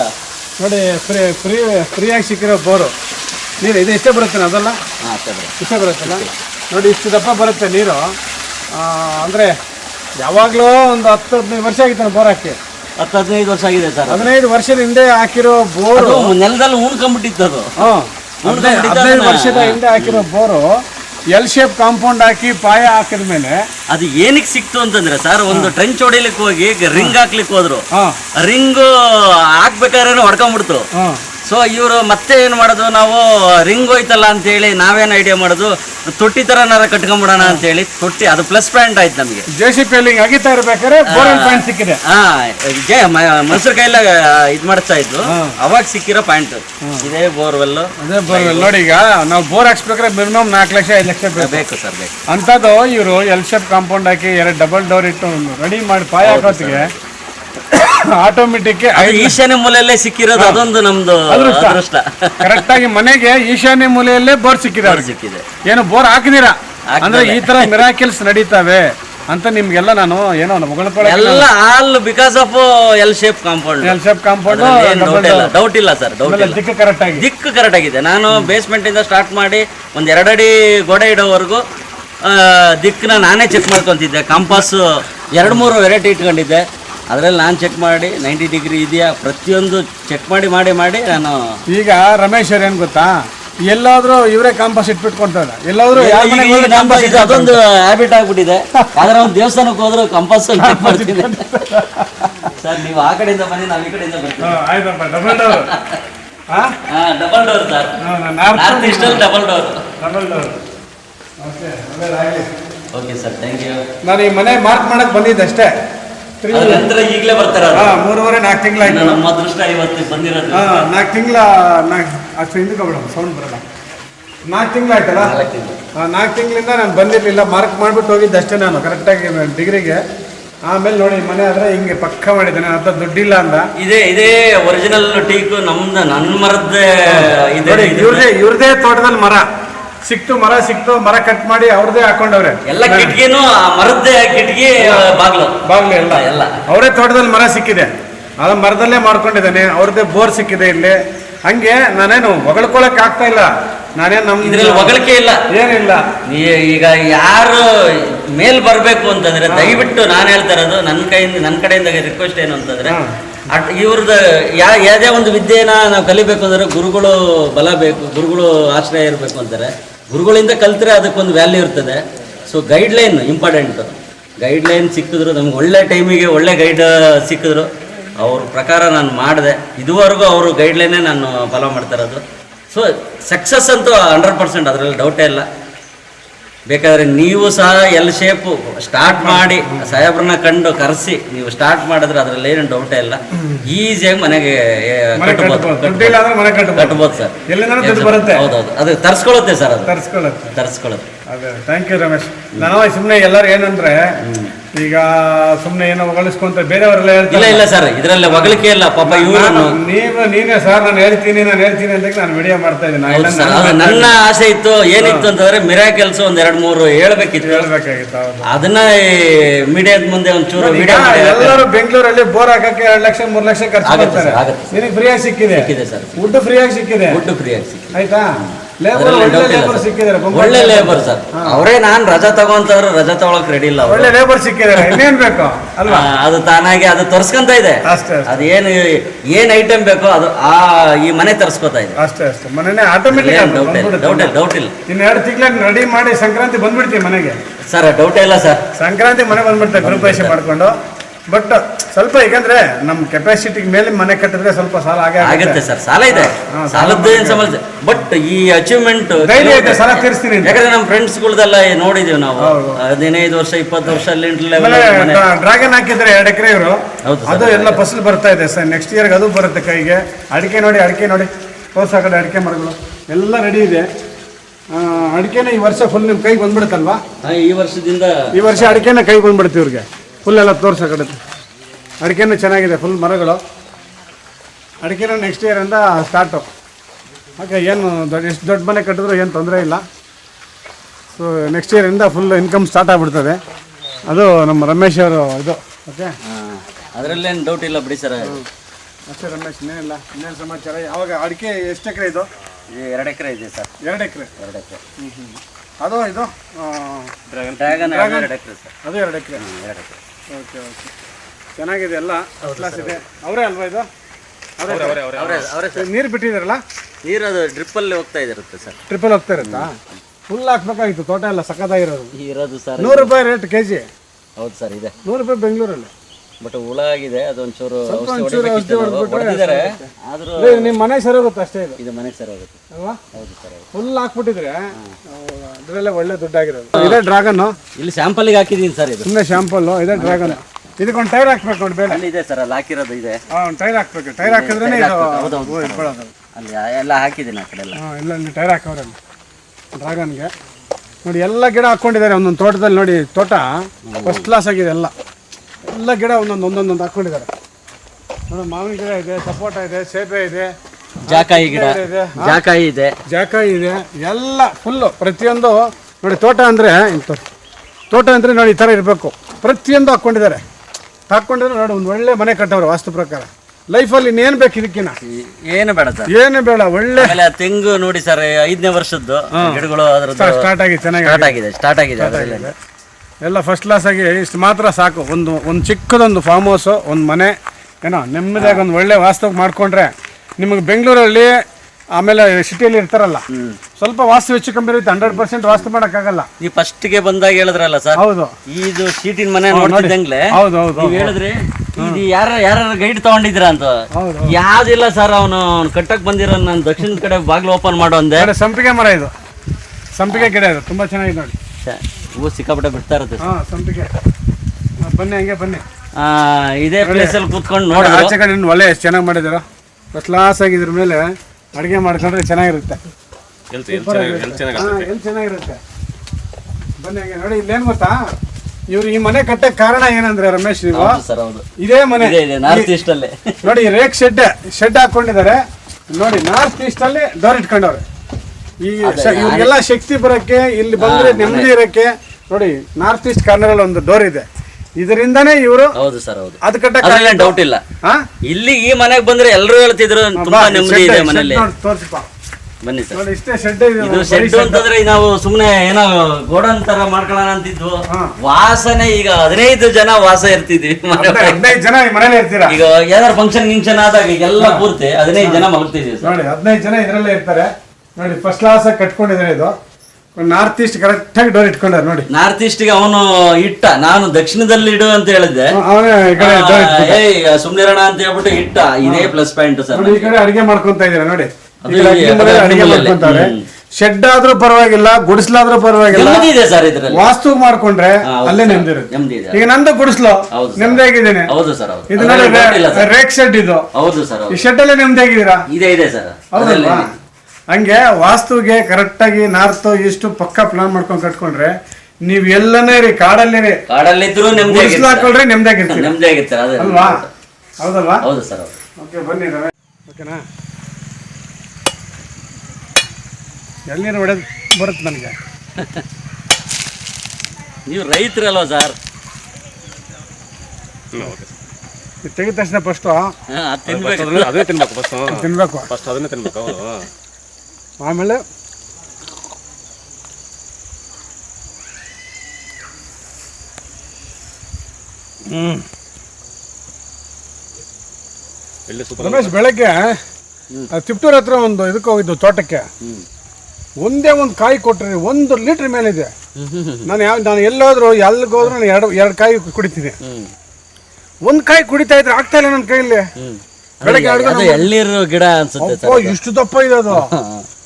ನೋಡಿ ಫ್ರೀ ಫ್ರೀ ಫ್ರೀಯಾಗಿ ಸಿಕ್ಕಿರೋ ಬೋರು. ನೀರು ಇದು ಇಷ್ಟೇ ಬರುತ್ತೆ ಅದಲ್ಲ? ಹಾ ಸರಿ ಇಷ್ಟೇ ಬರುತ್ತಲ್ಲ ನೋಡಿ ಇಷ್ಟು ದಪ್ಪ ಬರುತ್ತೆ ನೀರು. ಅಂದರೆ ಯಾವಾಗಲೂ ಒಂದು ಹತ್ತು ಹದಿನೈದು ವರ್ಷ ಆಗಿತ್ತು ಬೋರ್ ಹಾಕಿ ಹತ್ತು ಹದಿನೈದು ವರ್ಷ ಆಗಿದೆ ಸರ್ ಹದಿನೈದು ವರ್ಷದ ಹಿಂದೆ ಹಾಕಿರೋ ಬೋರು. ನೆಲದಲ್ಲಿ ಉಣ್ಕೊಂಡ್ಬಿಟ್ಟಿತ್ತು ಅದು. ಹದಿನೈದು ವರ್ಷದ ಹಿಂದೆ ಹಾಕಿರೋ ಬೋರು ಎಲ್ ಶೇಪ್ ಕಾಂಪೌಂಡ್ ಹಾಕಿ ಪಾಯ ಹಾಕಿದ ಮೇಲೆ ಅದು ಏನಕ್ಕೆ ಸಿಕ್ತು ಅಂತಂದ್ರೆ ಸರ್ ಒಂದು ಟ್ರೆಂಚ್ ಹೊಡಿಲಿಕ್ಕೆ ಹೋಗಿ ರಿಂಗ್ ಹಾಕ್ಲಿಕ್ಕೆ ಹೋದ್ರು. ರಿಂಗ್ ಹಾಕ್ಬೇಕಾದ್ರೆ ಹೊಡ್ಕೊಂಡ್ಬಿಡ್ತು. ಹಾಂ. ಸೊ ಇವರು ಮತ್ತೆ ಏನು ಮಾಡೋದು? ನಾವು ರಿಂಗ್ ಹೋಯ್ತಲ್ಲ ಅಂತೇಳಿ ನಾವೇನು ಐಡಿಯಾ ಮಾಡೋದು? ತೊಟ್ಟಿ ಥರ ನಾರ ಕಟ್ಕೊಂಬಿಡೋಣ ಅಂತೇಳಿ ತೊಟ್ಟಿ ಅದು ಪ್ಲಸ್ ಪಾಯಿಂಟ್ ಆಯ್ತು ನಮಗೆ. ಜೆ ಸಿ ಪಿ ಅಗಿತಾ ಇರ್ಬೇಕಾದ್ರೆ ಪಾಯಿಂಟ್ ಸಿಕ್ಕಿದೆ. ಹಾಂ ಮೈಸೂರು ಕೈಲ ಇದು ಮಾಡ್ತಾ ಇದ್ದು. ಅವಾಗ ಸಿಕ್ಕಿರೋ ಪಾಯಿಂಟ್ ಇದೇ ಬೋರ್ವೆಲ್ ಅದೇ ಬೋರ್ವೆಲ್ ನೋಡಿ ಈಗ ನಾವು ಬೋರ್ ಹಾಕ್ಸ್ಬೇಕಾದ್ರೆ ಮಿನಿಮಮ್ ನಾಲ್ಕು ಲಕ್ಷ ಐದು ಲಕ್ಷ ಬೇಕು. ಬೇಕು ಸರ್ ಬೇಕು. ಅಂಥದ್ದು ಇವರು ಎಲ್ ಶೇಪ್ ಕಾಂಪೌಂಡ್ ಹಾಕಿ ಎರಡು ಡಬಲ್ ಡೋರ್ ಇಟ್ಟು ರೆಡಿ ಮಾಡಿ ಪಾಯ ಹಾಕೋತ್ತಿಗೆ ಆಟೋಮೆಟಿಕ್ ಈಶಾನ್ಯ ಮೂಲೆಯಲ್ಲೇ ಸಿಕ್ಕಿರೋದು ಅದೊಂದು ನಮ್ದು ಅದೃಷ್ಟ. ಕರೆಕ್ಟ್ ಆಗಿ ಮನೆಗೆ ಈಶಾನ್ಯ ಮೂಲೆಯಲ್ಲೇ ಬೋರ್ ಸಿಕ್ಕಿದೆ ಅವ್ರಿಗೆ ಸಿಕ್ಕಿದೆ. ಏನು ಬೋರ್ ಹಾಕಿದಿರಾ. ಅಂದ್ರೆ ಈ ತರ ಮಿರಾಕಿಲ್ಸ್ ನಡೀತಾವೆ ಅಂತ ನಿಮ್ಗೆಲ್ಲ ನಾನು ಏನೋ ಎಲ್ಲ all because of L shape compound L shape compound doubt ಇಲ್ಲ. ಡೌಟ್ ಇಲ್ಲ ಸರ್ ಡೌಟ್ ಇಲ್ಲ. ದಿಕ್ಕು ಕರೆಕ್ಟ್ ಆಗಿ ದಿಕ್ಕು ಕರೆಕ್ಟ್ ಆಗಿದೆ. ನಾನು ಬೇಸ್ಮೆಂಟ್ ಇಂದ ಸ್ಟಾರ್ಟ್ ಮಾಡಿ ಒಂದ್ ಎರಡಡಿ ಗೋಡೆ ಇಡೋವರೆಗೂ ದಿಕ್ಕನ್ನ ನಾನೇ ಚೆಕ್ ಮಾಡ್ಕೊತಿದ್ದೆ. ಕಂಪಾಸ್ ಎರಡು ಮೂರು ವೆರೈಟಿ ಇಟ್ಕೊಂಡಿದ್ದೆ. ಅದರಲ್ಲಿ ನಾನು ಚೆಕ್ ಮಾಡಿ ನೈಂಟಿ ಡಿಗ್ರಿ ಇದೆಯಾ? ಪ್ರತಿಯೊಂದು ಚೆಕ್ ಮಾಡಿ ಮಾಡಿ ಮಾಡಿ ನಾನು ಈಗ ರಮೇಶ್ ಅವ್ರು ಏನು ಗೊತ್ತಾ? ಎಲ್ಲಾದ್ರೂ ಇವರೇ ಕಾಂಪಸ್ ಇಟ್ಬಿಟ್ಕೊಂತಾರೆ ಎಲ್ಲಾದ್ರೂ ಯಾರ ಕಾಂಪಸ್ ಮನೆಗೆ ಹೋದ್ರು compass ಅದೊಂದು ಹ್ಯಾಬಿಟ್ ಆಗ್ಬಿಟ್ಟಿದೆ. ಆದರೆ ಒಂದು ದೇವಸ್ಥಾನಕ್ಕೆ ಹೋದ್ರೆ ಕಂಪಾಸ್ ಚೆಕ್ ಮಾಡ್ತೀನಿ. <laughs> ಸರ್ ನೀವು ಆ ಕಡೆಯಿಂದ ಬನ್ನಿ ನಾವು ಈ ಕಡೆಯಿಂದ ಬರ್ತೀವಿ. ಆಯ್ತಪ್ಪ ಡಬಲ್ ಡೋರ್ ಹಾ double door sir north ಈಸ್ಟಲ್ಲಿ double door double door okay ಒಳ್ಳೇದಾಗಲಿ. ಓಕೆ ಸರ್ ಥ್ಯಾಂಕ್ ಯು ನಾನು ಈ ಮನೆ ಮಾರ್ಕ್ ಮಾಡಕ್ ಬಂದಿದ್ದೆ ಅಷ್ಟೇ. ನಂತರ ಈಗಲೇ ಬರ್ತಾರ ಮೂರುವರೆ ನಾಲ್ಕು ತಿಂಗಳಾಯ್ತು ನಮ್ಮ ಅದೃಷ್ಟ ಇವತ್ತು ಬಂದಿರೋದು. ನಾಲ್ಕು ತಿಂಗಳ ನಾಲ್ಕು ಅಷ್ಟು ಹಿಂದಕ್ಕೆ ಬಿಡೋಣ ಸೌಂಡ್ ಬರಲ್ಲ. ನಾಲ್ಕು ತಿಂಗಳು. ನಾಲ್ಕು ತಿಂಗಳಿಂದ ನಾನು ಬಂದಿರಲಿಲ್ಲ ಮಾರ್ಕ್ ಮಾಡ್ಬಿಟ್ಟು ಹೋಗಿದ್ದೆ ಅಷ್ಟೇ ನಾನು ಕರೆಕ್ಟಾಗಿ ಡಿಗ್ರಿಗೆ ಆಮೇಲೆ ನೋಡಿ ಮನೆ ಆದ್ರೆ ಹಿಂಗೆ ಪಕ್ಕ ಮಾಡಿದ್ದಾನೆ ಅಂತ ದುಡ್ಡಿಲ್ಲ ಅಂದ. ಇದೇ ಇದೇ ಒರಿಜಿನಲ್ ಟೀಕು ನಮ್ದು ನನ್ನ ಮರದ್ದೇ. ಇವ್ರದೇ ಇವ್ರದೇ ತೋಟದಲ್ಲಿ ಮರ. ಸಿಕ್ತು ಮರ ಸಿಕ್ತು ಮರ ಕಟ್ ಮಾಡಿ ಅವ್ರದೇ ಹಾಕೊಂಡವ್ರೆ. ಎಲ್ಲ ಕಿಟಕಿನೂ ಮರದ್ದೇ ಕಿಟಕಿ ಬಾಗ್ಲು ಬಾಗ್ಲು ಎಲ್ಲ. ಎಲ್ಲ ಅವರೇ ತೋಟದಲ್ಲಿ ಮರ ಸಿಕ್ಕಿದೆ. ಅದ ಮರದಲ್ಲೇ ಮಾಡ್ಕೊಂಡಿದ್ದಾನೆ ಅವ್ರದ್ದೇ ಬೋರ್ ಸಿಕ್ಕಿದೆ ಇಲ್ಲಿ. ಹಂಗೆ ನಾನೇನು ಹೊಗಳ್ಕೊಳಕ್ ಆಗ್ತಾ ಇಲ್ಲ. ನಾನೇನು ನಮ್ ಇದ್ರಲ್ಲಿ ಹೊಗಳಿಕೆ ಇಲ್ಲ. ಏನಿಲ್ಲ. ಈಗ ಯಾರು ಮೇಲ್ ಬರಬೇಕು ಅಂತಂದ್ರೆ ದಯವಿಟ್ಟು ನಾನು ಹೇಳ್ತಾ ಇರೋದು ನನ್ನ ಕೈಯಿಂದ ನನ್ನ ಕಡೆಯಿಂದ ರಿಕ್ವೆಸ್ಟ್ ಏನು ಅಂತಂದ್ರೆ. ಅಟ್ ಇವ್ರದ್ದು ಯಾ ಯಾವುದೇ ಒಂದು ವಿದ್ಯೆನ ನಾವು ಕಲಿಬೇಕು ಅಂದರೆ ಗುರುಗಳು ಬಲ ಬೇಕು ಗುರುಗಳು ಆಶ್ರಯ ಇರಬೇಕು ಅಂತಾರೆ ಗುರುಗಳಿಂದ ಕಲ್ತ್ರೆ ಅದಕ್ಕೊಂದು ವ್ಯಾಲ್ಯೂ ಇರ್ತದೆ. ಸೊ ಗೈಡ್ಲೈನ್ ಇಂಪಾರ್ಟೆಂಟು ಗೈಡ್ಲೈನ್ ಸಿಕ್ಕಿದ್ರು ನಮ್ಗೆ ಒಳ್ಳೆ ಟೈಮಿಗೆ ಒಳ್ಳೆ ಗೈಡ್ ಸಿಕ್ಕಿದ್ರು. ಅವ್ರ ಪ್ರಕಾರ ನಾನು ಮಾಡಿದೆ. ಇದುವರೆಗೂ ಅವರು ಗೈಡ್ಲೈನೇ ನಾನು ಫಾಲೋ ಮಾಡ್ತಾ ಇರೋದು. ಸೊ ಸಕ್ಸಸ್ ಅಂತೂ ಹಂಡ್ರೆಡ್ ಪರ್ಸೆಂಟ್ ಅದರಲ್ಲಿ ಡೌಟೇ ಇಲ್ಲ. ಬೇಕಾದ್ರೆ ನೀವು ಸಹ ಎಲ್ ಶೇಪು ಸ್ಟಾರ್ಟ್ ಮಾಡಿ ಸಾಹೇಬ್ರನ್ನ ಕಂಡು ಕರೆಸಿ ನೀವು ಸ್ಟಾರ್ಟ್ ಮಾಡಿದ್ರೆ ಅದರಲ್ಲಿ ಏನು ಡೌಟ್ ಇಲ್ಲ. ಈಸಿಯಾಗಿ ಮನೆಗೆ ಕಟ್ಬೋದು ಕಟ್ಬೋದು. ಸರ್. ಹೌದೌದು. ಅದು ತರಿಸ್ಕೊಳ್ಳುತ್ತೆ ಸರ್ ಅದು. ತರ್ಸ್ಕೊಳ್ಳುತ್ತೆ. ತರಿಸ್ಕೊಳ್ಳುತ್ತೆ. ಅದೇ ಥ್ಯಾಂಕ್ ಯು ರಮೇಶ್. ನಾನು ಸುಮ್ಮನೆ ಎಲ್ಲರೂ ಏನಂದ್ರೆ ಈಗ ಸುಮ್ಮನೆ ಏನೋ ಹೊಗಳಿಸ್ಕೊಂತ ಬೇರೆಯವರೆಲ್ಲ ಇಲ್ಲ ಹೇಳ್ತಾರೆ. ಇಲ್ಲ ಸರ್ ಇದರಲ್ಲಿ ಹೊಗಳಿಕೆ ಇಲ್ಲ ಪಾಪ ಇವರು ನೀವು ನೀನೇ ಸರ್ ನಾನು ಹೇಳ್ತೀನಿ ನಾನು ಹೇಳ್ತೀನಿ ಅಂತ ನಾನು ವಿಡಿಯೋ ಮಾಡ್ತಾ ಇದ್ದೀನಿ. ನನ್ನ ಆಸೆ ಇತ್ತು ಏನಿತ್ತು ಅಂತಂದ್ರೆ ಮಿರಾಕೆಲ್ಸ್ ಒಂದ್ ಎರಡ್ ಮೂರು ಹೇಳ್ಬೇಕಿತ್ತು. ಹೇಳ್ಬೇಕಾಗಿತ್ತು ಹೌದು. ಅದನ್ನ ಮೀಡಿಯಾದ ಮುಂದೆ ಒಂಚೂರು ಚೂರು ವಿಡಿಯೋ ಎಲ್ಲರೂ ಬೆಂಗಳೂರಲ್ಲಿ ಬೋರ್ ಹಾಕಕ್ಕೆ ಎರಡು ಲಕ್ಷ ಮೂರು ಲಕ್ಷ ಖರ್ಚು ಆಗುತ್ತೆ ಮಾಡ್ತಾರೆ. ಸರ್, ಆಗುತ್ತೆ ನಿನಗೆ ಫ್ರೀಯಾಗಿ ಸಿಕ್ಕಿದೆ. ಸಿಕ್ಕಿದೆ ಸರ್. ವುಡ್ ಫ್ರೀಯಾಗಿ ಸಿಕ್ಕಿದೆ. ದುಡ್ಡು ಫ್ರೀ ಆಗಿ ಸಿಕ್ಕಿದೆ. ಆಯ್ತಾ? ಒಳ್ಳೆ ಲೇಬರ್ ಸರ್. ಅವರೇ ನಾನ್ ರಜಾ ತಗೊಂತವ್ರು ರಜಾ ತಗೊಳಕ್ ರೆಡಿ ಇಲ್ಲ ಒಳ್ಳೆ ಲೇಬರ್ ಸಿಕ್ಕಿದ್ದಾರೆ ಇನ್ನೇನ್ ಬೇಕು ಅಲ್ವಾ? ಅದು ತಾನಾಗಿ ಅದು ತರ್ಸ್ಕೊಂತ ಇದೆ. ಅಷ್ಟೇ ಅದು ಅದೇನು ಏನ್ ಐಟಮ್ ಬೇಕೋ ಅದು ಆ ಈ ಮನೆ ತರ್ಸ್ಕೊತಾ ಇದೆ. ಅಷ್ಟೇ ಅಷ್ಟೇ. ಮನೆನೇ ಆಟೋಮೆಟಿಕ್ ಡೌಟ್ ಇಲ್ಲ ಡೌಟ್ ಇಲ್ಲ ಡೌಟ್ ಇಲ್ಲ. ಇನ್ನು ಎರಡು ತಿಂಗಳ ರೆಡಿ ಮಾಡಿ ಸಂಕ್ರಾಂತಿ ಬಂದ್ಬಿಡ್ತೀವಿ ಮನೆಗೆ. ಸರ್ ಡೌಟ್ ಇಲ್ಲ ಸರ್. ಸಂಕ್ರಾಂತಿ ಮನೆ ಬಂದ್ಬಿಡ್ತೇವೆ ಗೃಹಪ್ರವೇಶ ಮಾಡ್ಕೊಂಡು. ಬಟ್ ಸ್ವಲ್ಪ ಯಾಕಂದ್ರೆ ನಮ್ಮ ಕೆಪಾಸಿಟಿ ಮೇಲೆ ಮನೆ ಕಟ್ಟಿದ್ರೆ ಸ್ವಲ್ಪ ಸಾಲ ಆಗುತ್ತೆ. ಆಗತ್ತೆ ಸರ್ ಸಾಲ ಇದೆ. ಹಾ, ಸಾಲ ಸಾಲದ್ದು ಏನು ಸಮಸ್ಯೆ ಬಟ್ ಈ ಅಚೀವ್ಮೆಂಟ್ ಧೈರ್ಯ ಸಾಲ ತೀರಿಸ್ತೀನಿ ಅಂತ. ಯಾಕಂದ್ರೆ ನಮ್ಮ ಫ್ರೆಂಡ್ಸ್ಗಳ್ದೆಲ್ಲ ನೋಡಿದೀವಿ ನಾವು. ಹೌದು. ಹದಿನೈದು ವರ್ಷ ಇಪ್ಪತ್ತು ವರ್ಷ ಅಲ್ಲಿ ಆಮೇಲೆ ಡ್ರ್ಯಾಗನ್ ಹಾಕಿದ್ರೆ ಎರಡು ಎಕರೆ ಇವರು. ಹೌದು ಅದು ಎಲ್ಲ ಫಸಲು ಬರ್ತಾ ಇದೆ ಸರ್. ನೆಕ್ಸ್ಟ್ ಇಯರ್ಗೆ ಅದು ಬರುತ್ತೆ ಕೈಗೆ. ಅಡಿಕೆ ನೋಡಿ ಅಡಿಕೆ ನೋಡಿ. ತೋರ್ಸ ಕಡೆ ಅಡಿಕೆ ಮರಗಳು. ಎಲ್ಲ ರೆಡಿ ಇದೆ. ಆ, ಅಡಿಕೆನ ಈ ವರ್ಷ ಫುಲ್ ನಿಮ್ಮ ಕೈಗೆ ಬಂದ್ಬಿಡುತ್ತಲ್ವಾ? ಈ ವರ್ಷದಿಂದ ಈ ವರ್ಷ ಅಡಿಕೆನ ಕೈಗೆ ಬಂದ್ಬಿಡುತ್ತೆ ಇವ್ರಿಗೆ. ಫುಲ್ ಎಲ್ಲ ತೋರ್ಸ ಕಡೆ. ಅಡಿಕೆನೂ ಚೆನ್ನಾಗಿದೆ ಫುಲ್ ಮರಗಳು. ಅಡಿಕೆನೂ ನೆಕ್ಸ್ಟ್ ಇಯರಿಂದ ಸ್ಟಾರ್ಟು ಓಕೆ ಏನು ದೊಡ್ಡ ಎಷ್ಟು ದೊಡ್ಡ ಮನೆ ಕಟ್ಟಿದ್ರು ಏನು ತೊಂದರೆ ಇಲ್ಲ. ಸೊ ನೆಕ್ಸ್ಟ್ ಇಯರಿಂದ ಫುಲ್ ಇನ್ಕಮ್ ಸ್ಟಾರ್ಟ್ ಆಗ್ಬಿಡ್ತದೆ. ಅದು ನಮ್ಮ ರಮೇಶ್ ಅವರು ಇದು ಓಕೆ ಅದರಲ್ಲೇನು ಡೌಟ್ ಇಲ್ಲ ಬಿಡಿ ಸರ್ ಅಷ್ಟೇ ರಮೇಶ್ ಇನ್ನೇನಿಲ್ಲ ಇನ್ನೇನು ಸಮಾಚಾರ? ಯಾವಾಗ ಅಡಿಕೆ ಎಷ್ಟು ಎಕರೆ ಇದು? ಎರಡು ಎಕರೆ ಇದೆ ಸರ್ ಎರಡು ಎಕರೆ? ಎರಡು ಎಕರೆ. ಅದು ಇದು ಡ್ರ್ಯಾಗನ್ ಡ್ರ್ಯಾಗನ್ ಎರಡು ಎಕರೆ ಸರ್ ಅದು ಎರಡು ಎಕರೆ. ಎರಡು ಎಕರೆ. ಓಕೆ ಓಕೆ ಚೆನ್ನಾಗಿದೆ ಎಲ್ಲ? ಕ್ಲಾಸ್ ಇದೆ. ಅವರೇ ಅಲ್ವಾ ಇದು? ಅವರೇ ಅವರೇ ಸರ್. ನೀರು ಬಿಟ್ಟಿದಾರಲ್ಲ ನೀರು ಅದು ಡ್ರಿಪ್ಪಲ್ಲಿ ಹೋಗ್ತಾ ಇದಿರುತ್ತೆ ಸರ್. ಟ್ರಿಪಲ್ ಹೋಗ್ತಾ ಇರುತ್ತಾ? ಫುಲ್ ಹಾಕ್ಬೇಕಾಗಿತ್ತು ತೋಟ ಎಲ್ಲ ಸಖತ್ತಾಗಿರೋದು. ಇರೋದು ಸರ್. ನೂರು ರೂಪಾಯಿ ರೇಟ್ ಕೆ ಜಿ ಹೌದು ಸರ್ ಇದೆ. ನೂರು ರೂಪಾಯಿ ಬೆಂಗಳೂರಲ್ಲಿ. ಬಟ್ ಹುಳ ಆಗಿದೆ ಅದೊಂಚೂರು ಹೊಡೆದಿದ್ದಾರೆ. ಆದ್ರೂ ನಿಮ್ಮ ಮನೆ ಸರಿ ಹೋಗುತ್ತೆ ಅಷ್ಟೇ ಇದು. ಇದು ಮನೆಗೆ ಸರ್ ಹೋಗುತ್ತೆ. ಅಲ್ವಾ? ಹೌದು ಸರ್ ಹೌದು. ಫುಲ್ ಹಾಕ್ಬಿಟ್ಟಿದ್ರೆ ಅದರಲ್ಲೇ ಒಳ್ಳೆ ದುಡ್ಡಾಗಿರೋದು. ಇದೇ ಡ್ರ್ಯಾಗನ್ ಇಲ್ಲಿ ಸ್ಯಾಂಪಲ್ಗೆ ಹಾಕಿದ್ದೀನಿ ಸರ್ ಇದು. ಸುಮ್ಮನೆ ಶಾಂಪಲ್ ಇದೇ ಡ್ರ್ಯಾಗನ್ ಇದಕ್ಕೊಂದು ಟೈರ್ ಹಾಕ್ಬೇಕು ನೋಡಿ ಬೇಡ. ಅಲ್ಲಿ ಇದೆ ಸರ್ ಅಲ್ಲಿ ಹಾಕಿರೋದು ಇದೆ. ಒಂದು ಟೈರ್ ಹಾಕ್ಬೇಕು. ಟೈರ್ ಹಾಕಿದ್ರೆ ಇದು ಇಟ್ಕೊಳ್ಳೋದು ಅಲ್ಲಿ ಎಲ್ಲ ಹಾಕಿದ್ದೀನಿ ಆ ಕಡೆ ಎಲ್ಲ. ಹಾಂ ಇಲ್ಲ ಇಲ್ಲಿ ಟೈರ್ ಹಾಕವ್ರೆ ಡ್ರಾಗನ್ಗೆ ನೋಡಿ ಎಲ್ಲ ಗಿಡ ಹಾಕ್ಕೊಂಡಿದ್ದಾರೆ ಒಂದೊಂದು ತೋಟದಲ್ಲಿ ನೋಡಿ ತೋಟ ಫಸ್ಟ್ ಕ್ಲಾಸ್ ಆಗಿದೆ ಎಲ್ಲ. ಎಲ್ಲ ಗಿಡ ಒಂದೊಂದು ಒಂದೊಂದೊಂದು ಹಾಕೊಂಡಿದ್ದಾರೆ. ನೋಡಿ ಮಾವಿನ ಗಿಡ ಇದೆ ಸಪೋಟ ಇದೆ ಸೇಬೆ ಇದೆ ಜಾಕಾಯಿ ಗಿಡ. ಇದೆ ಜಾಕಾಯಿ ಇದೆ. ಜಾಕಾಯಿ ಇದೆ ಎಲ್ಲ ಫುಲ್ಲು ಪ್ರತಿಯೊಂದು ನೋಡಿ ತೋಟ ಅಂದರೆ ಇಂಥ ತೋಟ ಅಂದರೆ ನೋಡಿ ಈ ಥರ ಇರಬೇಕು. ಪ್ರತಿಯೊಂದು ಹಾಕ್ಕೊಂಡಿದ್ದಾರೆ ಹಾಕ್ಕೊಂಡಿದ್ರೆ ನೋಡಿ ಒಂದು ಒಳ್ಳೆ ಮನೆ ಕಟ್ಟವ್ರೆ ವಾಸ್ತು ಪ್ರಕಾರ. ಲೈಫಲ್ಲಿ ಇನ್ನೇನು ಬೇಕು ಇದಕ್ಕಿನ ಏನು ಬೇಡ ಸರ್. ಏನು ಬೇಡ ಒಳ್ಳೆ ಆಮೇಲೆ ಆ ತೆಂಗು ನೋಡಿ ಸರ್ ಐದನೇ ವರ್ಷದ್ದು ಗಿಡಗಳು ಅದರ ಸ್ಟಾರ್ಟ್ ಆಗಿದೆ ಚೆನ್ನಾಗಿ ಸ್ಟಾರ್ಟ್ ಆಗಿದೆ ಸ್ಟಾರ್ಟ್ ಆಗಿದೆ ಅದರಲ್ಲಿ ಎಲ್ಲ ಫಸ್ಟ್ ಕ್ಲಾಸ್ ಆಗಿ ಇಷ್ಟು ಮಾತ್ರ ಸಾಕು. ಒಂದು ಒಂದು ಚಿಕ್ಕದೊಂದು ಫಾರ್ಮ್ ಹೌಸು ಒಂದು ಮನೆ ಏನೋ ನೆಮ್ಮದಿಯಾಗಿ ಒಂದು ಒಳ್ಳೆ ವಾಸ್ತವ ಮಾಡಿಕೊಂಡ್ರೆ ನಿಮಗೆ ಬೆಂಗಳೂರಲ್ಲಿ ಆಮೇಲೆ ಸಿಟಿಯಲ್ಲಿ ಇರ್ತಾರಲ್ಲ ಸ್ವಲ್ಪ ವಾಸ್ತು ಹೆಚ್ಚು ಕಮ್ಮಿ ಇರುತ್ತೆ ಹಂಡ್ರೆಡ್ ಪರ್ಸೆಂಟ್ ವಾಸ್ತು ಮಾಡೋಕ್ಕಾಗಲ್ಲ. ನೀವು ಫಸ್ಟ್ಗೆ ಬಂದಾಗ ಹೇಳಿದ್ರಲ್ಲ ಸರ್ ಹೌದು. ಇದು ಸೀಟಿನ ಮನೆ ನೋಡ್ತಿದ್ದಂಗ್ಲೆ ಹೌದು ಹೌದು ನೀವು ಹೇಳಿದ್ರಿ ಇದು ಯಾರ ಯಾರು ಗೈಡ್ ತಗೊಂಡಿದ್ರ ಅಂತ? ಯಾವ್ದಿಲ್ಲ ಸರ್ ಅವನು ಕಟ್ಟಕ್ಕೆ ಬಂದಿರೋ ನಾನು ದಕ್ಷಿಣದ ಕಡೆ ಬಾಗಿಲು ಓಪನ್ ಮಾಡು ಅಂದೆ. ಸಂಪಿಗೆ ಮರ ಇದು. ಸಂಪಿಗೆ ಗಿಡ ಇದು ತುಂಬ ಚೆನ್ನಾಗಿದೆ ನೋಡಿ. ಛೆ, ಹೂ ಸಿಕ್ಕಾಪಟ್ಟೆ ಬಿಡ್ತಾ ಇರುತ್ತೆ ಹಾ ಸಂಪಿಗೆ. ಹಾ, ಬನ್ನಿ ಹಂಗೆ ಬನ್ನಿ. ಆ, ಇದೇ ಪ್ಲೇಸ್ ಅಲ್ಲಿ ಕೂತ್ಕೊಂಡು ನೋಡಿ ನೋಡಿದ್ರು. ಆಚೆ ಕಡೆ ಒಲೆ ಎಷ್ಟು ಚೆನ್ನಾಗಿ ಮಾಡಿದಾರ ಫಸ್ಟ್ ಕ್ಲಾಸ್ ಆಗಿದ್ರ ಮೇಲೆ ಅಡುಗೆ ಮಾಡ್ಕೊಂಡ್ರೆ ಚೆನ್ನಾಗಿರುತ್ತೆ. ಹಾ, ಎಲ್ಲಿ ಚೆನ್ನಾಗಿರುತ್ತೆ. ಬನ್ನಿ ಹಂಗೆ ನೋಡಿ ಇಲ್ಲೇನು ಗೊತ್ತಾ? ಇವ್ರು ಈ ಮನೆ ಕಟ್ಟಕ್ಕೆ ಕಾರಣ ಏನಂದ್ರೆ ರಮೇಶ್ ನೀವು ಹೌದು ಸರ್ ಹೌದು. ಇದೇ ಮನೆ. ಇದೆ ಇದೆ ನಾರ್ತ್ ಈಸ್ಟ್ ಅಲ್ಲಿ. ನೋಡಿ ರೇಕ್ ಶೆಡ್ ಶೆಡ್ ಹಾಕೊಂಡಿದ್ದಾರೆ. ನೋಡಿ ನಾರ್ತ್ ಈಸ್ಟ್ ಅಲ್ಲಿ ಡೋರ್ ಇಟ್ಕೊಂಡವ್ರೆ. ಈ ಶ- ಇವ್ರಿಗೆಲ್ಲ ಶಕ್ತಿ ಬರಕ್ಕೆ ಇಲ್ಲಿ ಬಂದ್ರೆ ನೆಮ್ಮದಿ ಇರಕ್ಕೆ ನೋಡಿ ನಾರ್ತ್ ಈಸ್ಟ್ ಕಾರ್ನರ್ ಅಲ್ಲಿ ಒಂದು ಡೋರ್ ಇದೆ. ಇದರಿಂದಾನೇ ಇವರು ಹೌದು ಸರ್ ಹೌದು. ಅದ್ ಕಟ್ಟಕ್ಕೆ ಅದ್ರಲ್ಲಿ ಡೌಟ್ ಇಲ್ಲ. ಇಲ್ಲಿ ಈ ಮನೆಗೆ ಬಂದ್ರೆ ಎಲ್ಲರೂ ಹೇಳ್ತಿದ್ರು ತುಂಬಾ ನೆಮ್ಮದಿ ಇದೆ ಮನೆಯಲ್ಲಿ. ತೋರಿಸಪ್ಪ. ಬನ್ನಿ ಸರ್. ಇಷ್ಟೇ ಶೆಡ್ ಇದೆ ಶೆಡ್ ಅಂತಂದ್ರೆ ನಾವು ಸುಮ್ಮನೆ ಏನೋ ಗೋಡನ್ ತರ ಮಾಡ್ಕೊಳ್ಳೋಣ ಅಂತಿದ್ವು. ವಾಸನೆ ಈಗ ಹದಿನೈದು ಜನ ವಾಸ ಇರ್ತಿದ್ವಿ. ಹದಿನೈದು ಜನ ಮನೇಲಿ ಇರ್ತೀರಾ? ಈಗ ಯಾವ್ದಾರು ಫಂಕ್ಷನ್ ಗಿಂಕ್ಷನ್ ಆದಾಗ ಎಲ್ಲ ಪೂರ್ತಿ ಹದಿನೈದು ಜನ ಮಲಗ್ತಿದ್ವಿ ನೋಡಿ ಹದಿನೈದು ಜನ ಇದರಲ್ಲೇ ಇರ್ತಾರೆ. ನೋಡಿ ಫಸ್ಟ್ ಕ್ಲಾಸ್ ಕಟ್ಕೊಂಡಿದ್ದಾರೆ ಇದು. ನಾರ್ತ್ ಈಸ್ಟ್ ಕರೆಕ್ಟ್ ಆಗಿ ಡೋರ್ ಇಟ್ಕೊಂಡಾರೆ ನೋಡಿ. ನಾರ್ತ್ ಈಸ್ಟ್ಗೆ ಅವನು ಇಟ್ಟ. ನಾನು ದಕ್ಷಿಣದಲ್ಲಿ ಇಡು ಅಂತ ಹೇಳಿದ್ದೆ. ಸುಮ್ನಿರೋಣ ಅಂತ ಹೇಳ್ಬಿಟ್ಟು ಇಟ್ಟ. ಇದೇ ಪ್ಲಸ್ ಪಾಯಿಂಟ್ ಸರ್ ಈ ಕಡೆ ಅಡಿಗೆ ಮಾಡ್ಕೊಂತ ಇದ್ದಾರೆ ನೋಡಿ. ಅಡ್ಗೆ. ಮಾಡ್ಕೊಂತಾರೆ. ಶೆಡ್ ಆದ್ರೂ ಪರವಾಗಿಲ್ಲ ಗುಡಿಸ್ಲಾದ್ರೂ ಪರವಾಗಿಲ್ಲ. ನೆಮ್ಮದಿ ಇದೆ ಸರ್ ವಾಸ್ತು ಮಾಡ್ಕೊಂಡ್ರೆ ಅಲ್ಲೇ ನೆಮ್ದಿರು ನೆಮ್ಮದಿ ನೆಮ್ಮದಿ ಈಗ ನಂದು ಗುಡಿಸ್ಲು. ಹೌದು ಆಗಿದ್ದೇನೆ. ಹೌದು ಸರ್ ಇದು ರೇಕ್ ಶೆಡ್ ಇದು. ಹೌದು ಸರ್ ಈ ಶೆಡ್ ಅಲ್ಲೇ ನೆಮ್ಮದಿಯಾಗಿದ್ದೀರಾ ಇದೆ ಇದೆ ಸರ್. ಹೌದಲ್ವಾ? ಹಂಗೆ ವಾಸ್ತುಗೆ ಕರೆಕ್ಟ್ ಆಗಿ ನಾರ್ತ್ ಈಸ್ಟ್ ಪಕ್ಕ ಪ್ಲಾನ್ ಮಾಡ್ಕೊಂಡು ಕಟ್ಕೊಂಡ್ರೆ ನೀವ್ ಎಲ್ಲನೇ ರೀ ಕಾಡಲ್ಲಿ ಕಾಡಲ್ಲಿದ್ರು ನೆಮ್ಮದಿ ಗುಡಿಸ್ಲು ಹಾಕೊಳ್ರಿ ನೆಮ್ಮದಿಯಾಗಿರ್ತೀರಿ ನೆಮ್ಮದಿ ಆಗಿರ್ತಾರೆ ಅದೇ. ಅಲ್ವಾ? ಹೌದಲ್ವಾ? ಹೌದು ಸರ್ ಹೌದು. ಓಕೆ ಬನ್ನಿ ರಮೇಶ್ ಓಕೆನಾ? ಎಳ್ನೀರು ಹೊಡೆದು ಬರುತ್ತೆ ನನಗೆ. <laughs> ನೀವು ರೈತರಲ್ವ ಸರ್? ಇದು ತೆಗೆದ ತಕ್ಷಣ ಫಸ್ಟು ಅದು ತಿನ್ಬೇಕು. ಅದೇ ತಿನ್ಬೇಕು ಫಸ್ಟ್. ತಿನ್ಬೇಕು. ಫಸ್ಟ್ ಅದನ್ನೇ ತಿನ್ಬೇಕು ಹೌದು. ಆಮೇಲೆ ರಮೇಶ್ ಬೆಳಗ್ಗೆ ತಿಪ್ಟೂರ್ ಹತ್ರ ಒಂದು ಇದಕ್ಕೆ ಹೋಗಿದ್ದು ತೋಟಕ್ಕೆ. ಒಂದೇ ಒಂದು ಕಾಯಿ ಕೊಟ್ರಿ ಒಂದು ಲೀಟ್ರ್ ಮೇಲಿದೆ. ನಾನು ಯಾವ ನಾನು ಎಲ್ಲೋದ್ರು ಎಲ್ಲಿಗೆ ಹೋದ್ರು ನಾನು ಎರಡು ಎರಡು ಕಾಯಿ ಕುಡಿತೀನಿ. ಒಂದು ಕಾಯಿ ಕುಡಿತಾ ಇದ್ರೆ ಆಗ್ತಾ ಇಲ್ಲ ನನ್ನ ಕೈಯಲ್ಲಿ ಬೆಳಗ್ಗೆ ಎಳ್ನೀರು ಗಿಡ ಅನ್ಸುತ್ತೆ ಇಷ್ಟು ದಪ್ಪ ಇದೆ ಅದು.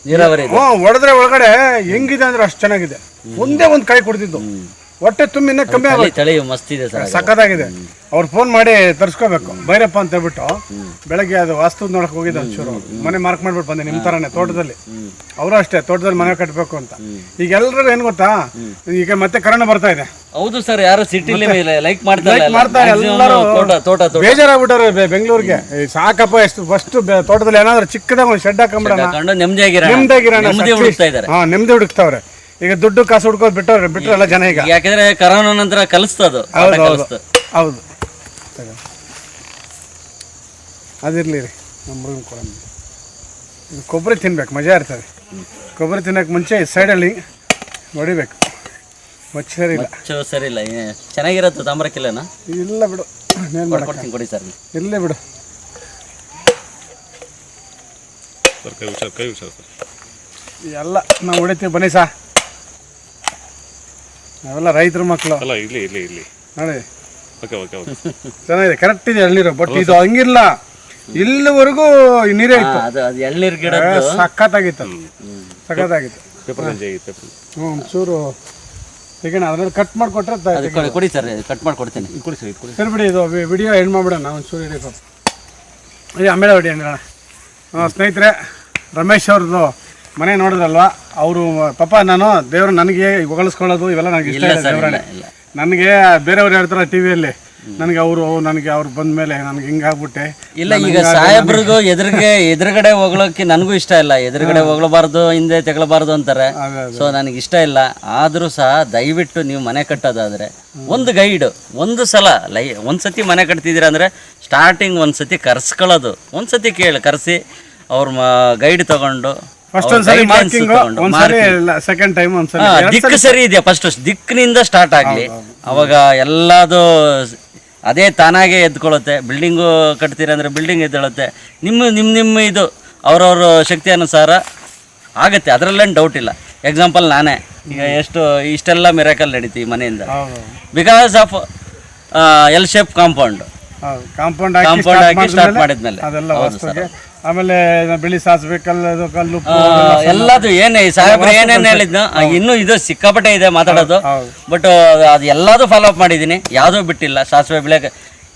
ನೀರಾವರಿ ಹ್ಞೂ ಹೊಡೆದ್ರೆ ಒಳಗಡೆ ಹೆಂಗಿದೆ ಅಂದ್ರೆ ಅಷ್ಟು ಚೆನ್ನಾಗಿದೆ. ಒಂದೇ ಒಂದು ಕಾಯಿ ಕುಡ್ದಿದ್ದು. ಹೊಟ್ಟೆ ತುಂಬಿ ಇನ್ನೂ ಕಮ್ಮಿ ತಳಿ ಆಗೋಯ್ತು ತಳಿ ಮಸ್ತ್ ಇದೆ ಸರ್ ಅದು. ಸಖತ್ತಾಗಿದೆ. ಅವ್ರು ಫೋನ್ ಮಾಡಿ ತರಿಸ್ಕೋಬೇಕು. ಭೈರಪ್ಪ ಅಂತ ಹೇಳ್ಬಿಟ್ಟು ಬೆಳಗ್ಗೆ ಅದು ವಾಸ್ತು ನೋಡಕ್ ಹೋಗಿದ್ದೆ ಒಂಚೂರು. ಮನೆ ಮಾರ್ಕ್ ಮಾಡ್ಬಿಟ್ಟು ಬಂದೆ ನಿಮ್ಮ ಥರನೇ ತೋಟದಲ್ಲಿ. ಅವರು ಅಷ್ಟೇ ತೋಟದಲ್ಲಿ ಮನೆ ಕಟ್ಟಬೇಕು ಅಂತ. ಈಗ ಎಲ್ಲರೂ ಏನು ಗೊತ್ತಾ? ಈಗ ಮತ್ತೆ ಕರೋನಾ ಬರ್ತಾ ಇದೆ. ಹೌದು ಸರ್ ಯಾರು ಸಿಟಿಲಿ ಲೈಕ್ ಮಾಡ್ತಾರೆ Like ಮಾಡ್ತಾರೆ ಎಲ್ಲರೂ. ತೋಟ ತೋಟ ತೋಟ. ಬೇಜಾರಾಗ್ಬಿಟ್ಟವ್ರೆ ಬೆ- ಬೆಂಗಳೂರಿಗೆ. ಸಾಕಪ್ಪ ಎಷ್ಟು ಫಸ್ಟ್ ತೋಟದಲ್ಲಿ ಏನಾದ್ರು ಚಿಕ್ಕದಾಗ ಒಂದು ಶೆಡ್ ಆಗ್ಬಿಡೋ ನೆಮ್ಮದಿ ನೆಮ್ಮದಿ ನೆಮ್ಮದಿ ಹುಡುಕ್ತಾ ಇದ್ದಾರೆ. ಹಾ ನೆಮ್ಮದಿ ಹುಡುಕ್ತಾವ್ರೆ. ಈಗ ದುಡ್ಡು ಕಾಸು ಹುಡ್ಕೋದು ಬಿಟ್ಟವ್ರೆ ಬಿಟ್ರಲ್ಲ ಜನ ಈಗ. ಯಾಕಂದ್ರೆ ಕರೋನಾ ನಂತರ ಕಲಿಸ್ತದು ಹೌದು ಹೌದು. ಹೌದು. ಅದಿರ್ಲಿ ರೀ ನಮ್ಮ ಕೊಡೋಣ ಇದು ಕೊಬ್ಬರಿ ತಿನ್ಬೇಕು ಮಜಾ ಇರ್ತದೆ. ಕೊಬ್ಬರಿ ತಿನ್ನಕ್ಕೆ ಮುಂಚೆ ಈ ಸೈಡಲ್ಲಿ ಹೊಡಿಬೇಕು. ಮಚ್ಚ ಸರಿ ಇಲ್ಲ. ಮಚ್ಚು ಸರಿ ಇಲ್ಲ ಏ, ಚೆನ್ನಾಗಿರತ್ತೆ ತಾಮ್ರಕ್ಕಿಲ್ಲನ? ಇಲ್ಲ ಬಿಡು ಏನು ಮಾಡಕ್ಕೆ? ಕೊಡ್ತೀನಿ ಕೊಡಿ ಸರ್. ಇಲ್ಲೇ ಬಿಡು. ಸರ್ ಕೈ ಹುಷಾರ್ ಕೈ ಹುಷಾರ್ ಸರ್. ಎಲ್ಲ ನಾವು ಹೊಡಿತೀವಿ ಬನ್ನಿ ಸಾ. ನಾವೆಲ್ಲ ರೈತರ ಮಕ್ಕಳು. ಅಲ್ಲ ಇಲ್ಲಿ ಇಲ್ಲಿ ಇಲ್ಲಿ ನೋಡಿ. ಓಕೆ ಓಕೆ ಓಕೆ ಚೆನ್ನಾಗಿದೆ ಕರೆಕ್ಟ್ ಇದೆ ಎಳ್ನೀರು ಬಟ್ ಇದು ಹಂಗಿಲ್ಲ ಇಲ್ಲಿವರೆಗೂ ನೀರೇ ಇತ್ತು. ಅದು ಅದು ಎಳ್ನೀರು ಗಿಡ ಸಖತ್ತಾಗಿತ್ತು ಸಖತ್ತಾಗಿತ್ತು. ಪೇಪರ್ ಗಂಜಿ ಆಗಿತ್ತು ಪೇಪರ್ ಹ್ಞೂ ಒಂಚೂರು ಈಗ ಅದ್ರಲ್ಲಿ ಕಟ್ ಮಾಡಿಕೊಟ್ರೆ ಅದು ಕೊಡಿ ಕೊಡಿ ಸರ್ ಕಟ್ ಮಾಡ್ಕೊಡ್ತೀನಿ. ಕೊಡಿ ಸರ್ ಇದು ಕೊಡಿ ಸರಿ. ಬಿಡಿ ಇದು ವಿಡಿಯೋ ಎಂಡ್ ಮಾಡ್ಬಿಡೋಣ ಒಂಚೂರು ಇಡಿ ಪಾಪ ಇದು ಆಮೇಲೆ ಹೊಡಿ. ಅಂದ್ರೆ ಸ್ನೇಹಿತರೆ ರಮೇಶ್ ಅವ್ರದ್ದು ಮನೆ ನೋಡಿದ್ರಲ್ವಾ? ಅವರು ಪಾಪ ನಾನು ದೇವರು ನನಗೆ ಹೊಗಳಿಸ್ಕೊಳ್ಳೋದು ಇವೆಲ್ಲ ನನಗೆ ಇಷ್ಟ ಇಲ್ಲ ದೇವರೇ. ನನಗೆ ಬೇರೆಯವ್ರು ಹೇಳ್ತಾರೆ ಟಿ ವಿಯಲ್ಲಿ ನನಗೆ ಅವರು ನನಗೆ ಅವ್ರು ಬಂದ ಮೇಲೆ ನನಗೆ ಹಿಂಗಾಗ್ಬಿಟ್ಟೆ ಇಲ್ಲ ಈಗ ಸಾಹೇಬ್ರಿಗೂ ಎದುರಿಗೆ ಎದುರುಗಡೆ ಹೋಗ್ಲೋಕೆ ನನಗೂ ಇಷ್ಟ ಇಲ್ಲ. ಎದುರುಗಡೆ ಹೋಗ್ಲಬಾರ್ದು ಹಿಂದೆ ತೆಗಳಬಾರ್ದು ಅಂತಾರೆ. ಸೊ ನನಗೆ ಇಷ್ಟ ಇಲ್ಲ. ಆದರೂ ಸಹ ದಯವಿಟ್ಟು ನೀವು ಮನೆ ಕಟ್ಟೋದಾದರೆ ಒಂದು ಗೈಡ್ ಒಂದು ಸಲ ಲೈ ಒಂದು ಸತಿ ಮನೆ ಕಟ್ತಿದ್ದೀರ ಅಂದರೆ ಸ್ಟಾರ್ಟಿಂಗ್ ಒಂದು ಸತಿ ಕರ್ಸ್ಕೊಳ್ಳೋದು. ಒಂದು ಸತಿ ಕೇಳಿ ಕರೆಸಿ ಅವ್ರ ಗೈಡ್ ತಗೊಂಡು ಫಸ್ಟ್ ಅವ್ರ ಒಂದ್ಸರಿ ಮಾರ್ಕಿಂಗ್ ತಗೊಂಡು, ಒಂದ್ಸರಿ ಸೆಕೆಂಡ್ ಟೈಮ್ ಒಂದ್ಸರಿ. ಹಾ, ದಿಕ್ಕು ಸರಿ ಇದೆಯಾ? ಫಸ್ಟ್ ದಿಕ್ಕಿನಿಂದ ಸ್ಟಾರ್ಟ್ ಆಗಲಿ. ಅವಾಗ ಎಲ್ಲದು ಅದೇ ತಾನಾಗೆ ಎದ್ಕೊಳ್ಳುತ್ತೆ ಬಿಲ್ಡಿಂಗು ಕಟ್ತೀರ ಅಂದ್ರೆ ಬಿಲ್ಡಿಂಗ್ ಎದ್ದೇಳುತ್ತೆ. ನಿಮ್ಮ ನಿಮ್ಮ ನಿಮ್ಮ ಇದು ಅವ್ರವ್ರ ಶಕ್ತಿ ಅನುಸಾರ ಆಗುತ್ತೆ. ಅದರಲ್ಲೇನು ಡೌಟ್ ಇಲ್ಲ. ಎಕ್ಸಾಂಪಲ್ ನಾನೇ. ಈಗ ಎಷ್ಟು ಇಷ್ಟೆಲ್ಲ ಮಿರಾಕಲ್ ನಡೀತಿ ಈ ಮನೆಯಿಂದ. ಹೌದು because of L shape compound ಹೌದು ಕಾಂಪೌಂಡ್ ಆಗಿ ಸ್ಟಾರ್ಟ್ start ಹಾಕಿ start ಮಾಡಿದ್ಮೇಲೆ ಮಾಡಿದ್ಮೇಲೆ. ಅದೆಲ್ಲ ಹೌದು ವಸ್ತುಗೆ ಆಮೇಲೆ ಬಿಳಿ ಸಾಸಿವೆ ಕಲ್ಲು ಕಲ್ಲು ಉಪ್ಪು ಎಲ್ಲದು ಏನೇ ಸಾಹೇಬ್ರು ಏನೇನು ಹೇಳಿದ್ನ ಇನ್ನೂ ಇದು ಸಿಕ್ಕಾಪಟ್ಟೆ ಇದೆ ಮಾತಾಡೋದು. ಬಟ್ ಅದು ಎಲ್ಲದೂ ಫಾಲೋ ಅಪ್ ಮಾಡಿದ್ದೀನಿ. ಯಾವುದೂ ಬಿಟ್ಟಿಲ್ಲ ಸಾಸಿವೆ ಬೆಳೆಗೆ.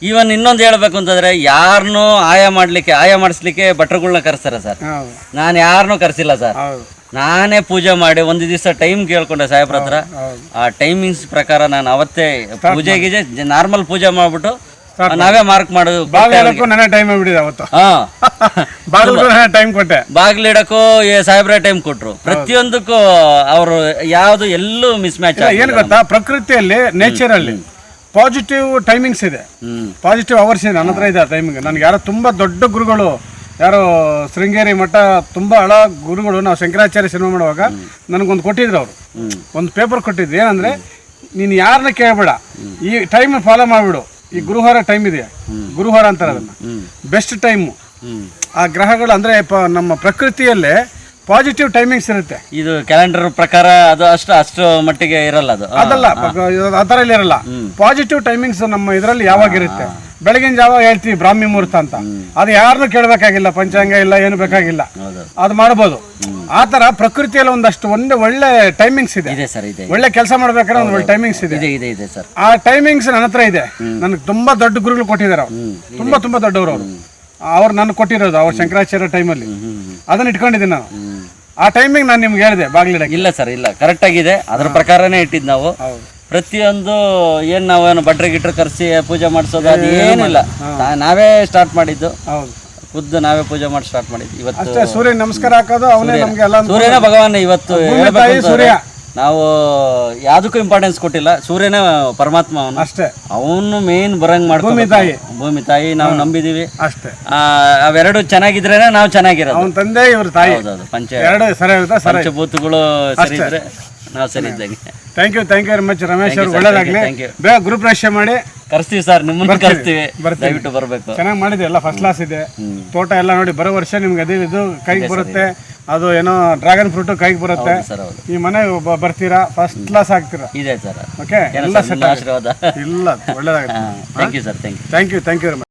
ಈವನ್ ಇನ್ನೊಂದು ಹೇಳ್ಬೇಕು ಅಂತಂದ್ರೆ ಯಾರನ್ನು ಆಯ ಮಾಡಲಿಕ್ಕೆ ಆಯ ಮಾಡಿಸ್ಲಿಕ್ಕೆ ಭಟ್ರುಗಳ್ನ ಕರೆಸ್ತಾರೆ ಸರ್. ಹೌದು. ನಾನು ಯಾರನ್ನೂ ಕರೆಸಿಲ್ಲ ಸರ್. ಹೌದು. ನಾನೇ ಪೂಜೆ ಮಾಡಿ ಒಂದು ದಿವಸ ಟೈಮ್ ಕೇಳ್ಕೊಂಡೆ ಸಾಹೇಬ್ರ ಹತ್ರ. ಹೌದು. ಆ ಟೈಮಿಂಗ್ಸ್ ಪ್ರಕಾರ ನಾನು ಅವತ್ತೇ ಪೂಜೆ ಗೀಜೆ ನಾರ್ಮಲ್ ಪೂಜೆ ಮಾಡ್ಬಿಟ್ಟು ನಾವೇ ಮಾರ್ಕ್ ಮಾಡೋದು ಬಾಗಿಲು ಹೇಳಕ್ಕೂ ನನ್ನ ಟೈಮ್ ಬಿಡಿದೆ ಅವತ್ತು. ಹಾ. <laughs> ಬಾಗಿಲು ಟೈಮ್ ಕೊಟ್ಟೆ. ಬಾಗ್ಲಿಡಕ್ಕೂ ಸಾಹೇಬ್ರ ಟೈಮ್ ಕೊಟ್ರು. ಪ್ರತಿಯೊಂದಕ್ಕೂ ಅವರು ಯಾವುದು ಎಲ್ಲೂ ಮಿಸ್ ಮ್ಯಾಚ್ ಏನು ಗೊತ್ತಾ? ಪ್ರಕೃತಿಯಲ್ಲಿ ನೇಚರಲ್ಲಿ ಪಾಸಿಟಿವ್ ಟೈಮಿಂಗ್ಸ್ ಇದೆ. ಪಾಸಿಟಿವ್ ಅವರ್ಸ್ ಇದೆ. ನನ್ನ ಹತ್ರ ಇದೆ ಟೈಮಿಂಗ್ ನನಗೆ ಯಾರೋ ತುಂಬ ದೊಡ್ಡ ಗುರುಗಳು ಯಾರೋ ಶೃಂಗೇರಿ ಮಠ ತುಂಬ ಹಳ ಗುರುಗಳು ನಾವು ಶಂಕರಾಚಾರ್ಯ ಸಿನಿಮಾ ಮಾಡುವಾಗ ನನಗೊಂದು ಕೊಟ್ಟಿದ್ರು ಅವರು. ಒಂದು ಪೇಪರ್ ಕೊಟ್ಟಿದ್ರು. ಏನಂದ್ರೆ ನೀನು ಯಾರನ್ನ ಕೇಳಬೇಡ. ಈ ಟೈಮ್ ಫಾಲೋ ಮಾಡಿಬಿಡು. ಈ ಗುರುವಾರ ಟೈಮ್ ಇದೆ ಗುರುವಾರ ಅಂತಾರೆ ಅದನ್ನ. ಬೆಸ್ಟ್ ಟೈಮು ಆ ಗ್ರಹಗಳು ಅಂದರೆ ನಮ್ಮ ಪ್ರಕೃತಿಯಲ್ಲೇ ಪಾಸಿಟಿವ್ ಟೈಮಿಂಗ್ಸ್ ಇರುತ್ತೆ. ಇದು ಕ್ಯಾಲೆಂಡರ್ ಪ್ರಕಾರ ಅದು ಅಷ್ಟು ಅಷ್ಟು ಮಟ್ಟಿಗೆ ಇರಲ್ಲ ಅದು. ಅದಲ್ಲ ಆ ಇಲ್ಲಿ ಇರಲ್ಲ. ಪಾಸಿಟಿವ್ ಟೈಮಿಂಗ್ಸ್ ನಮ್ಮ ಇದರಲ್ಲಿ ಯಾವಾಗ ಇರುತ್ತೆ? ಬೆಳಗಿನ ಜಾವ ಹೇಳ್ತೀವಿ ಬ್ರಾಹ್ಮಿ ಮುಹೂರ್ತ ಅಂತ. ಅದು ಯಾರನ್ನು ಕೇಳಬೇಕಾಗಿಲ್ಲ ಪಂಚಾಂಗ ಇಲ್ಲ ಏನು ಬೇಕಾಗಿಲ್ಲ. ಅದು ಮಾಡ್ಬೋದು. ಆ ಥರ ಪ್ರಕೃತಿಯಲ್ಲಿ ಒಂದಷ್ಟು ಒಂದೇ ಒಳ್ಳೆ ಟೈಮಿಂಗ್ಸ್ ಇದೆ. ಇದೆ ಸರ್ ಇದೆ. ಒಳ್ಳೆ ಕೆಲಸ ಮಾಡ್ಬೇಕಾದ್ರೆ ಒಂದು ಒಳ್ಳೆ ಟೈಮಿಂಗ್ಸ್ ಇದೆ. ಇದೆ ಇದೆ ಇದೆ ಸರ್. ಆ ಟೈಮಿಂಗ್ಸ್ ನನ್ನ ಹತ್ರ ಇದೆ. ನನಗೆ ತುಂಬಾ ದೊಡ್ಡ ಗುರುಗಳು ಕೊಟ್ಟಿದ್ದಾರೆ ಅವ್ರು. ತುಂಬಾ ತುಂಬಾ ದೊಡ್ಡವರು ಅವರು. ಅವ್ರು ನನಗೆ ಕೊಟ್ಟಿರೋದು ಅವ್ರ ಶಂಕರಾಚಾರ್ಯ ಟೈಮಲ್ಲಿ ಅದನ್ನ ಇಟ್ಕೊಂಡಿದ್ದೀನಿ ನಾನು. ಆ ಟೈಮಿಂಗ್ ನಾನು ನಿಮ್ಗೆ ಹೇಳಿದೆ ಬಾಗ್ಲಿಡಕ್ಕೆ. ಇಲ್ಲ ಸರ್ ಇಲ್ಲ. ಕರೆಕ್ಟ್ ಆಗಿದೆ. ಅದ್ರ ಪ್ರಕಾರನೇ ಇಟ್ಟಿದ್ದು ನಾವು. ಪ್ರತಿಯೊಂದು ಏನ್ ನಾವೇನು ಬಟ್ರೆ ಗಿಟ್ರೆ ಕರೆಸಿ ಪೂಜೆ ಮಾಡಿಸೋದು ಅದು ಏನಿಲ್ಲ. ನಾ- ನಾವೇ ಸ್ಟಾರ್ಟ್ ಮಾಡಿದ್ದು. ಹೌದು. ಖುದ್ದು ನಾವೇ ಪೂಜೆ ಮಾಡಿ ಸ್ಟಾರ್ಟ್ ಮಾಡಿದ್ದು. ಇವತ್ತು ಅಷ್ಟೇ ಸೂರ್ಯ ನಮಸ್ಕಾರ ಹಾಕೋದು ಅವನೇ ನಮ್ಗೆ ಎಲ್ಲ ಸೂರ್ಯನ ಭಗವಾನ್ ಇವತ್ತು ಭೂಮಿ ಹೇಳ್ಬೇಕು ತಾಯಿ ಅಂತಂದ್ರೆ ಸೂರ್ಯ. ನಾವು ಯಾವುದಕ್ಕೂ ಇಂಪಾರ್ಟೆನ್ಸ್ ಕೊಟ್ಟಿಲ್ಲ. ಸೂರ್ಯನೇ ಪರಮಾತ್ಮ ಅವನು. ಅಷ್ಟೇ. ಅವನು ಮೇನ್ ಬರಂಗ್ ಭೂಮಿ ತಾಯಿ. ಭೂಮಿ ತಾಯಿ ನಾವು ನಂಬಿದೀವಿ. ಅಷ್ಟೇ. ಆ, ಅವೆರಡು ಚೆನ್ನಾಗಿದ್ರೇನೆ ನಾವು ಚೆನ್ನಾಗಿರೋದು. ಅವನ ತಂದೆ ಇವ್ರ ತಾಯಿ. ಹೌದೌದು ಪಂಚ ಎರಡು ಸರಿ ಇರುತ್ತೆ ಸರಿ. ಪಂಚಭೂತಗಳು ಸರಿ ಇದ್ರೆ ನಾವು ಸರಿ ಇದ್ದಂಗೆ. Thank you thank you very much Ramesh ಅವರು. ಒಳ್ಳೆದಾಗ್ಲಿ. ಬೇಗ ಗ್ರೂಪ್ ರಶ್ಯ ಮಾಡಿ. ಕರ್ಸ್ತೀವಿ ಸರ್ ನಿಮ್ಮನ್ನ ಕರ್ಸ್ತೀವಿ. ಬರ್ತೀವಿ. ದಯವಿಟ್ಟು ಬರಬೇಕು. ಚೆನ್ನಾಗಿ ಮಾಡಿದೆ ಎಲ್ಲ ಫಸ್ಟ್ ಕ್ಲಾಸ್ ಇದೆ. ತೋಟ ಎಲ್ಲ ನೋಡಿ ಬರೋ ವರ್ಷ ನಿಮ್ಗೆ ಅದೇ ಇದು ಕೈಗೆ ಬರುತ್ತೆ. ಅದು ಏನೋ ಡ್ರ್ಯಾಗನ್ ಫ್ರೂಟ್ ಕೈಗೆ ಬರುತ್ತೆ. ಈ ಮನೆ ಬರ್ತೀರಾ ಫಸ್ಟ್ ಕ್ಲಾಸ್ ಆಗ್ತೀರಾ? ಇದೆ ಸರ್. ಓಕೆ ಎಲ್ಲ ಆಶೀರ್ವಾದ. ಇಲ್ಲ ಒಳ್ಳೇದಾಗುತ್ತೆ. Thank you sir thank you thank you thank you very much